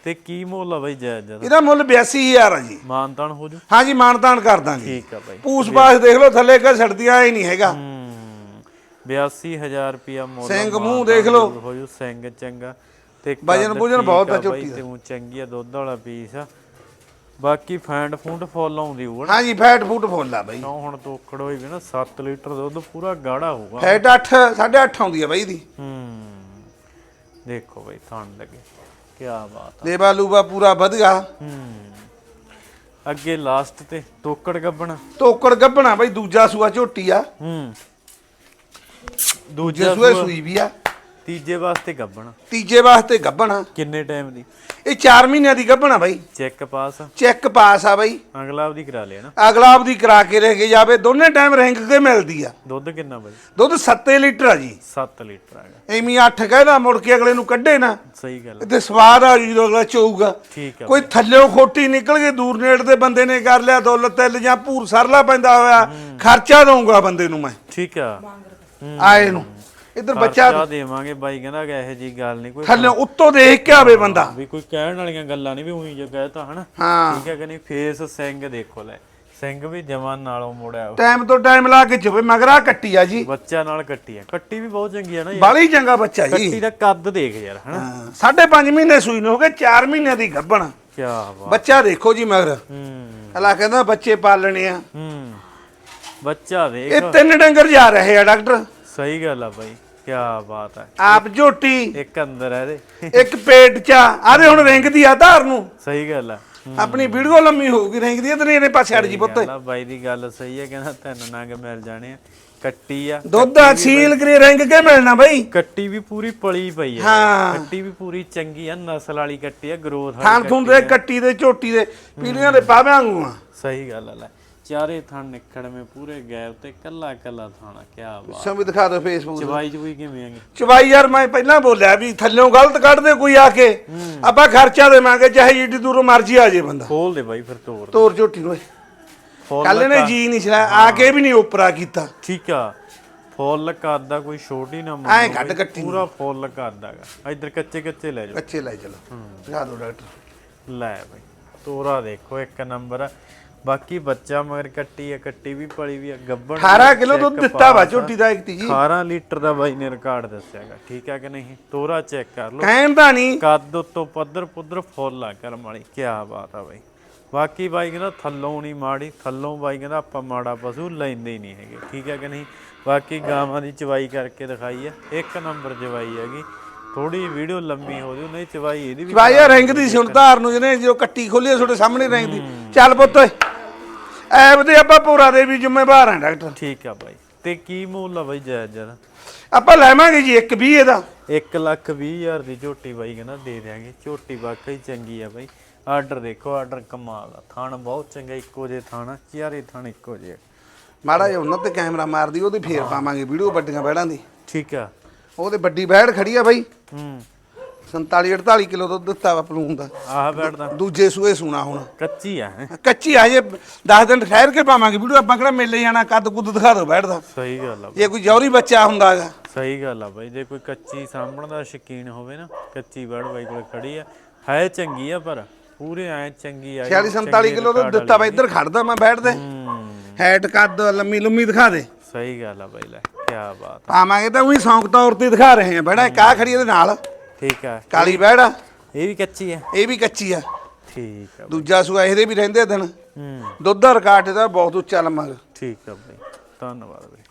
ਤੇ ਕੀ ਮੁੱਲ ਆ ਬਾਈ ਜਾਇਜ਼ ਜਦ ਇਹਦਾ ਮੁੱਲ 82000 ਆ ਜੀ। ਮਾਨਤਾਨ ਹੋ ਜੂ? ਹਾਂ ਜੀ ਮਾਨਤਾਨ ਕਰ ਦਾਂਗੇ ਠੀਕ ਆ ਬਾਈ। ਪੂਸ ਪਾਸ ਦੇਖ ਲਓ ਥੱਲੇ ਕਾ ਛੜਦੀਆਂ ਹੀ ਨਹੀਂ ਹੈਗਾ। ਹੂੰ। 82000 ਰੁਪਿਆ ਮੁੱਲ ਸਿੰਘ ਮੂੰਹ ਦੇਖ ਲਓ। ਜ਼ਰੂਰ ਹੋ ਜੂ ਸਿੰਘ ਚੰਗਾ। ਤੇ ਵਜਨ ਕੱਦ ਵੁਜਨ ਠੀਕ ਬਹੁਤ ਆ ਬਾਈ, ਝੋਟੀ ਦਾ। ਤੇ ਊਂ ਚੰਗੀ ਆ ਦੁੱਧ ਵਾਲਾ ਪੀਸ ਆ। ਬਾਕੀ ਫੈਂਡ ਫੂਡ ਫੁੱਲ ਆਉਂਦੀ ਹੋਊ ਨਾ। ਹਾਂ ਜੀ ਫੈਟ ਫੂਟ ਫੁੱਲ ਆ ਬਾਈ। ਨਾ ਹੁਣ ਤੋਕੜ ਹੋਈ ਵੀ ਨਾ 7 ਲੀਟਰ ਦੁੱਧ ਪੂਰਾ ਗਾੜਾ ਹੋਊਗਾ। ਫੈਟ 8 8.5 ਆਉਂਦੀ ਆ ਬਾਈ ਦੀ ਹੂੰ। ਦੇਖੋ ਬਈ ਥਣ ਲੱਗੇ। ਕੀ ਬਾਤ ਆ। ਲੇਬਾ ਲੂਬਾ ਪੂਰਾ ਵਧੀਆ ਹੂੰ। ਅੱਗੇ ਲਾਸਟ ਤੇ ਤੋਕੜ ਗੱਬਣਾ। ਤੋਕੜ ਗੱਭਣਾ ਬਾਈ ਦੂਜਾ ਸੂਆ ਝੋਟੀ ਆ। ਹੂੰ। ਦੂਜੇ ਦੂਜਾ ਸੂਏ ਸੂਈ ਵੀ ਆ। ਤੀਜੇ ਵਾਸਤੇ ਗੱਬਣਾ। ਤੀਜੇ ਵਾਸਤੇ ਗੱਭਣਾ ਕਿੰਨੇ ਟਾਈਮ ਦੀ? ਇਹ 4 ਮਹੀਨਿਆਂ ਦੀ ਗੱਭਣਾ ਬਾਈ। ਚੈੱਕ ਪਾਸ ਚੈੱਕ ਪਾਸ ਆ ਬਾਈ। ਅਗਲਾ ਆਪਦੀ ਕਰਾ ਲਿਆ ਨਾ। ਅਗਲਾ ਆਪਦੀ ਕਰਾ ਕੇ ਲੈ ਕੇ ਜਾਵੇ। ਦੋਨੇ ਟਾਈਮ ਰੈਂਕ ਕੇ ਮਿਲਦੀ ਆ। ਦੁੱਧ ਕਿੰਨਾ ਬਈ? ਦੁੱਧ 7 ਲੀਟਰ ਆ ਜੀ। 7 ਲੀਟਰ ਆ ਗਿਆ ਐਵੇਂ 8 ਕਹਿਦਾ ਮੁੜ ਕੇ ਅਗਲੇ ਨੂੰ ਕੱਢੇ ਨਾ। ਸਹੀ ਗੱਲ। ਤੇ ਸਵਾਦ ਆ ਜੀ ਜਦੋਂ ਅਗਲਾ ਚੋਊਗਾ। ਠੀਕ ਆ ਕੋਈ ਥੱਲਿਓਂ ਖੋਟੀ ਨਿਕਲ ਕੇ ਦੂਰ ਨੇੜ ਦੇ ਬੰਦੇ ਨੇ ਕਰ ਲਿਆ ਦੁੱਲ ਤਿੱਲ ਜਾਂ ਭੂਰ ਸਰਲਾ ਪੈਂਦਾ ਹੋਇਆ ਖਰਚਾ ਦਊਂਗਾ ਬੰਦੇ ਨੂੰ ਮੈਂ। ਠੀਕ ਆ। ਆਏ ਨੂੰ। ਇੱਧਰ ਬੱਚਾ ਬੱਚਾ ਦੇਵਾਂਗੇ ਬਾਈ ਕਹਿੰਦਾ ਕਿ ਇਹੋ ਜੀ ਗੱਲ ਨਹੀਂ ਕੋਈ ਥੱਲੇ ਉੱਤੋਂ ਦੇਖ ਕੇ ਆਵੇ ਬੰਦਾ। ਵੀ ਕੋਈ ਕਹਿਣ ਵਾਲੀਆਂ ਗੱਲਾਂ ਨਹੀਂ ਵੀ ਉਹੀ ਜੇ ਕਹਿਤਾ ਹਨਾ? ਹਾਂ। ਠੀਕ ਹੈ ਕਿ ਨਹੀਂ? ਫੇਸ ਸਿੰਘ ਦੇਖੋ ਲੈ ਸਿੰਘ ਵੀ ਜਵਾਨ ਨਾਲੋਂ ਮੋੜਿਆ ਹੋਇਆ। ਟਾਈਮ ਤੋਂ ਟਾਈਮ ਲਾ ਕੇ ਚੁਵੇ ਮਗਰਾ ਕੱਟੀ ਆ ਜੀ। ਬੱਚਾ ਨਾਲ ਕੱਟੀ ਆ। ਕੱਟੀ ਵੀ ਬਹੁਤ ਚੰਗੀ ਆ ਨਾ ਯਾਰ। ਬਾਲੀ ਚੰਗਾ ਬੱਚਾ ਜੀ। ਕੱਟੀ ਦਾ ਕੱਦ ਦੇਖ ਯਾਰ ਹਨਾ? ਹਾਂ, ਸਾਢੇ 5 ਮਹੀਨੇ ਸੂਈ ਨੂੰ ਹੋ ਗਏ 4 ਮਹੀਨਿਆਂ ਦੀ ਗੱਭਣ। ਕੀ ਬਾਤ। ਬੱਚਾ ਦੇਖੋ ਜੀ ਮਗਰ। ਹੂੰ। ਅਲਾ ਕਹਿੰਦਾ ਬੱਚੇ ਪਾਲਣੇ ਆ। ਹੂੰ। ਬੱਚਾ ਦੇਖ ਇਹ ਤਿੰਨ ਡੰਗਰ ਜਾ ਰਹੇ ਆ ਡਾਕਟਰ। ਸਹੀ ਗੱਲ ਆ ਬਾਈ। ਕੀ ਬਾਤ ਹੈ। ਆਪ ਝੋਟੀ। ਇੱਕ ਅੰਦਰ ਹੈ ਇਹਦੇ। ਇੱਕ ਪੇਟ ਚ ਆਦੇ ਹੁਣ ਰਿੰਗ ਦੀ ਆ ਧਾਰ ਨੂੰ। ਸਹੀ ਗੱਲ ਆ ਆਪਣੀ ਵੀਡੀਓ ਲੰਮੀ ਹੋਊਗੀ ਰਿੰਗ ਦੀ ਤੇ ਇਹਨੇ ਪਾਸੇ ਹਟ ਜੀ ਪੁੱਤ। ਗੱਲ ਆ, ਬਾਈ ਦੀ ਗੱਲ ਸਹੀ ਹੈ ਕਹਿੰਦਾ ਤਿੰਨ ਨੰਗ ਮਿਲ ਜਾਣੇ ਆ। ਕੱਟੀ ਆ ਦੁੱਧ ਆ ਸੀਲ ਕਰੀ ਰਿੰਗ ਕੇ ਮਿਲਣਾ ਬਈ? ਕੱਟੀ ਵੀ ਪੂਰੀ ਪਲੀ ਪਈ ਆ ਹਾਂ। ਕੱਟੀ ਵੀ ਪੂਰੀ ਚੰਗੀ ਆ ਨਸਲ ਵਾਲੀ ਕੱਟੀ ਆ ਗਰੋਥ ਥਾਂ ਵਾਲੀ ਥੁੰਦੇ ਦੇ ਕੱਟੀ ਦੇ ਝੋਟੀ ਦੇ ਪੀਲੀਆਂ ਦੇ ਪਾਵੇਂ ਵਾਂਗੂ ਆ। ਸਹੀ ਗੱਲ ਆ ਲੈ। ਚਾਰੇ ਥਣ ਨਿਕੜਵੇਂ ਪੂਰੇ ਗੈਪ ਤੇ ਕੱਲਾ ਕੱਲਾ ਥਾਣਾ ਕੀ ਬਾਤ। ਸਮਝ ਦਿਖਾ ਦਿਓ ਫੇਸਬੁੱਕ ਚਵਾਈ ਚੁਈ ਕਿਵੇਂ ਆਂਗੇ ਚਵਾਈ ਯਾਰ ਮੈਂ ਪਹਿਲਾਂ ਬੋਲਿਆ ਵੀ ਥੱਲਿਓਂ ਗਲਤ ਕੱਢਦੇ ਕੋਈ ਆ ਕੇ। ਆਪਾਂ ਖਰਚਾ ਦੇਵਾਂਗੇ ਚਾਹੇ ਜਿੱਡੀ ਦੂਰੋਂ ਮਰਜ਼ੀ ਆ ਜੇ ਬੰਦਾ। ਖੋਲ ਦੇ ਬਾਈ ਫਿਰ ਤੋਰ। ਤੋਰ ਝੋਟੀ ਨੂੰ। ਫੁੱਲ ਕੱਲ ਨੇ ਜੀ ਨਹੀਂ ਚਲਾ ਆ ਕੇ ਵੀ ਨਹੀਂ ਉਪਰਾ ਕੀਤਾ। ਠੀਕ ਆ। ਫੁੱਲ ਕਰਦਾ ਕੋਈ ਛੋਟੀ ਨਾ ਐਂ ਮੰਨੋ ਕੱਢ ਬਈ, ਕੱਟੀ ਨੂੰ। ਪੂਰਾ ਫੁੱਲ ਕਰਦਾਗਾ ਇੱਧਰ ਕੱਚੇ ਕੱਚੇ ਲੈ ਜਾਓ। ਕੱਚੇ ਲੈ ਚਲੋ। ਦਿਖਾ ਦਿਓ ਡਾਕਟਰ। ਲੈ ਬਈ ਤੋਰਾ ਦੇਖੋ ਇੱਕ ਨੰਬਰ। ਆ। ਬਾਕੀ ਬੱਚਾ ਮਗਰ ਕੱਟੀ ਆ ਕੱਟੀ ਵੀ ਪਲੀ ਵੀ ਆ ਗੱਬਣ 18 ਕਿਲੋ ਦੁੱਧ ਦਿੱਤਾ ਵਾ ਝੋਟੀ ਦਾ ਇੱਕ ਤੀ ਜੀ। 18 ਲੀਟਰ ਦਾ ਬਾਈ ਨੇ ਰਿਕਾਰਡ ਦੱਸਿਆਗਾ ਠੀਕ ਹੈ ਕਿ ਨਹੀਂ? ਤੋਰਾ ਚੈੱਕ ਕਰ ਲਓ। ਕਹਿਣ ਦਾ ਨਹੀਂ। ਕੱਦ ਉੱਤੋਂ ਪੱਧਰ ਪੁੱਧਰ ਫੁੱਲ ਆ ਕਰਮ ਵਾਲੀ। ਕੀ ਬਾਤ ਆ ਬਾਈ। ਬਾਕੀ ਬਾਈ ਕਹਿੰਦਾ ਥੱਲੋਂ ਨਹੀਂ ਮਾੜੀ ਥੱਲੋਂ ਬਾਈ ਕਹਿੰਦਾ ਆਪਾਂ ਮਾੜਾ ਪਸ਼ੂ ਲੈਂਦੇ ਹੀ ਨਹੀਂ ਹੈਗੇ। ਠੀਕ ਹੈ ਕਿ ਨਹੀਂ? ਬਾਕੀ ਗਾਵਾਂ ਦੀ ਚਵਾਈ ਕਰਕੇ ਦਿਖਾਈ ਹੈ ਇੱਕ ਨੰਬਰ ਚਵਾਈ ਹੈਗੀ। ਥੋੜੀ ਵੀਡੀਓ ਲੰਮੀ ਹੋ ਜੂ ਨਹੀਂ ਚਵਾਈ ਇਹਦੀ ਵੀ ਇਹ ਰਿੰਗ ਦੀ ਸੀ ਹੁਣ ਧਾਰ ਨੂੰ ਜਿਹਨੇ ਜੋ ਕੱਟੀ ਖੋਲੀ ਤੁਹਾਡੇ ਸਾਹਮਣੇ ਰਿੰਗ ਦੀ ਚੱਲ ਪੁੱਤ ਓਏ। ਐਬ ਦੇ ਆਪਾਂ ਪੂਰਾ ਦੇ ਵੀ ਜ਼ਿੰਮੇਵਾਰ ਆ ਡਾਕਟਰ। ਠੀਕ ਆ ਬਾਈ। ਤੇ ਕੀ ਮੁੱਲ ਆ ਬਾਈ ਜਾਇਜ਼ ਜਰਾ? ਆਪਾਂ ਲੈਵਾਂਗੇ ਜੀ ਇੱਕ 20 ਇਹਦਾ। 1 ਲੱਖ 20 ਹਜ਼ਾਰ ਦੀ ਝੋਟੀ ਬਾਈ ਕਹਿੰਦਾ ਦੇ ਦਿਆਂਗੇ। ਝੋਟੀ ਵਾਕਈ ਚੰਗੀ ਆ ਬਾਈ। ਆਰਡਰ ਦੇਖੋ ਆਰਡਰ ਕਮਾਲ ਆ। ਥਣ ਬਹੁਤ ਚੰਗਾ ਇੱਕੋ ਜੇ ਥਣ ਚਾਰੇ ਥਣ ਇੱਕੋ ਜੇ ਮਾੜਾ ਜਿਹਾ ਉਹਨਾਂ ਤੇ ਕੈਮਰਾ ਮਾਰਦੀ ਉਹਦੇ ਫੇਰ ਪਾਵਾਂਗੇ ਵੀਡੀਓ ਵੱਡੀਆਂ ਬੈੜਾਂ ਦੀ। ਠੀਕ ਆ। ਉਹਦੇ ਵੱਡੀ ਬੈੜ ਖੜੀ ਆ ਬਾਈ। ਹੂੰ। 47 48 ਕਿਲੋ ਦੁੱਧ ਦਿੱਤਾ ਵਾ ਪਲੂਨ ਦਾ। ਆਹ ਬੈਠਦਾ ਦੂਜੇ ਸੂਏ ਸੂਣਾ ਹੁਣ। ਕੱਚੀ ਆ ਹੈਂ। ਕੱਚੀ ਆ ਜੇ 10 ਦਿਨ ਠਹਿਰ ਕੇ ਪਾਵਾਂਗੇ ਵੀਡੀਓ ਆਪਾਂ ਕਿਹੜਾ ਮੇਲੇ ਜਾਣਾ ਕੱਦ ਕੁੱਦ ਦਿਖਾ ਦਿਓ ਬੈਠਦਾ ਸਹੀ ਗੱਲ ਆ ਜੇ ਕੋਈ ਜੌਹਰੀ ਬੱਚਾ ਹੁੰਦਾ ਹੈਗਾ ਸਹੀ ਗੱਲ ਆ ਬਾਈ ਜੇ ਕੋਈ ਕੱਚੀ ਸਾਂਭਣ ਦਾ ਸ਼ੌਕੀਨ ਹੋਵੇ ਨਾ ਕੱਚੀ ਬੜ ਬਾਈ ਕੋਲ ਖੜੀ ਆ। ਹੈ ਚੰਗੀ ਆ ਪਰ ਪੂਰੇ ਐ ਚੰਗੀ ਆ 46 47 ਕਿਲੋ ਦੁੱਧ ਦਿੱਤਾ ਵਾ ਇੱਧਰ ਖੜਦਾ ਮੈਂ ਬੈਠਦੇ ਹੈਟ ਕੱਦ ਲੰਮੀ ਲੰਮੀ ਦਿਖਾ ਦੇ। ਸਹੀ ਗੱਲ ਆ ਬਾਈ ਲੈ ਕੀ ਬਾਤ ਪਾਵਾਂਗੇ ਤਾਂ ਉਹੀ ਸ਼ੌਂਕ ਤੌਰ ਤੇ ਦਿਖਾ ਰਹੇ ਆ ਬੈੜਾ ਕਾ ਖੜੀ ਇਹਦੇ ਨਾਲ। ਠੀਕ ਆ। ਕਾਲੀ ਬੈੜਾ ਇਹ ਵੀ ਕੱਚੀ ਆ। ਇਹ ਵੀ ਕੱਚੀ ਆ। ਠੀਕ ਆ ਦੂਜਾ ਸੂਆ ਇਹਦੇ ਵੀ ਰਹਿੰਦੇ ਦਿਨ। ਹੂੰ। ਦੁੱਧ ਦਾ ਰਿਕਾਰਡ ਇਹਦਾ ਬਹੁਤ ਉੱਚਾ ਲੰਮਾ। ਠੀਕ ਆ ਬਾਈ। ਧੰਨਵਾਦ ਬਾਈ।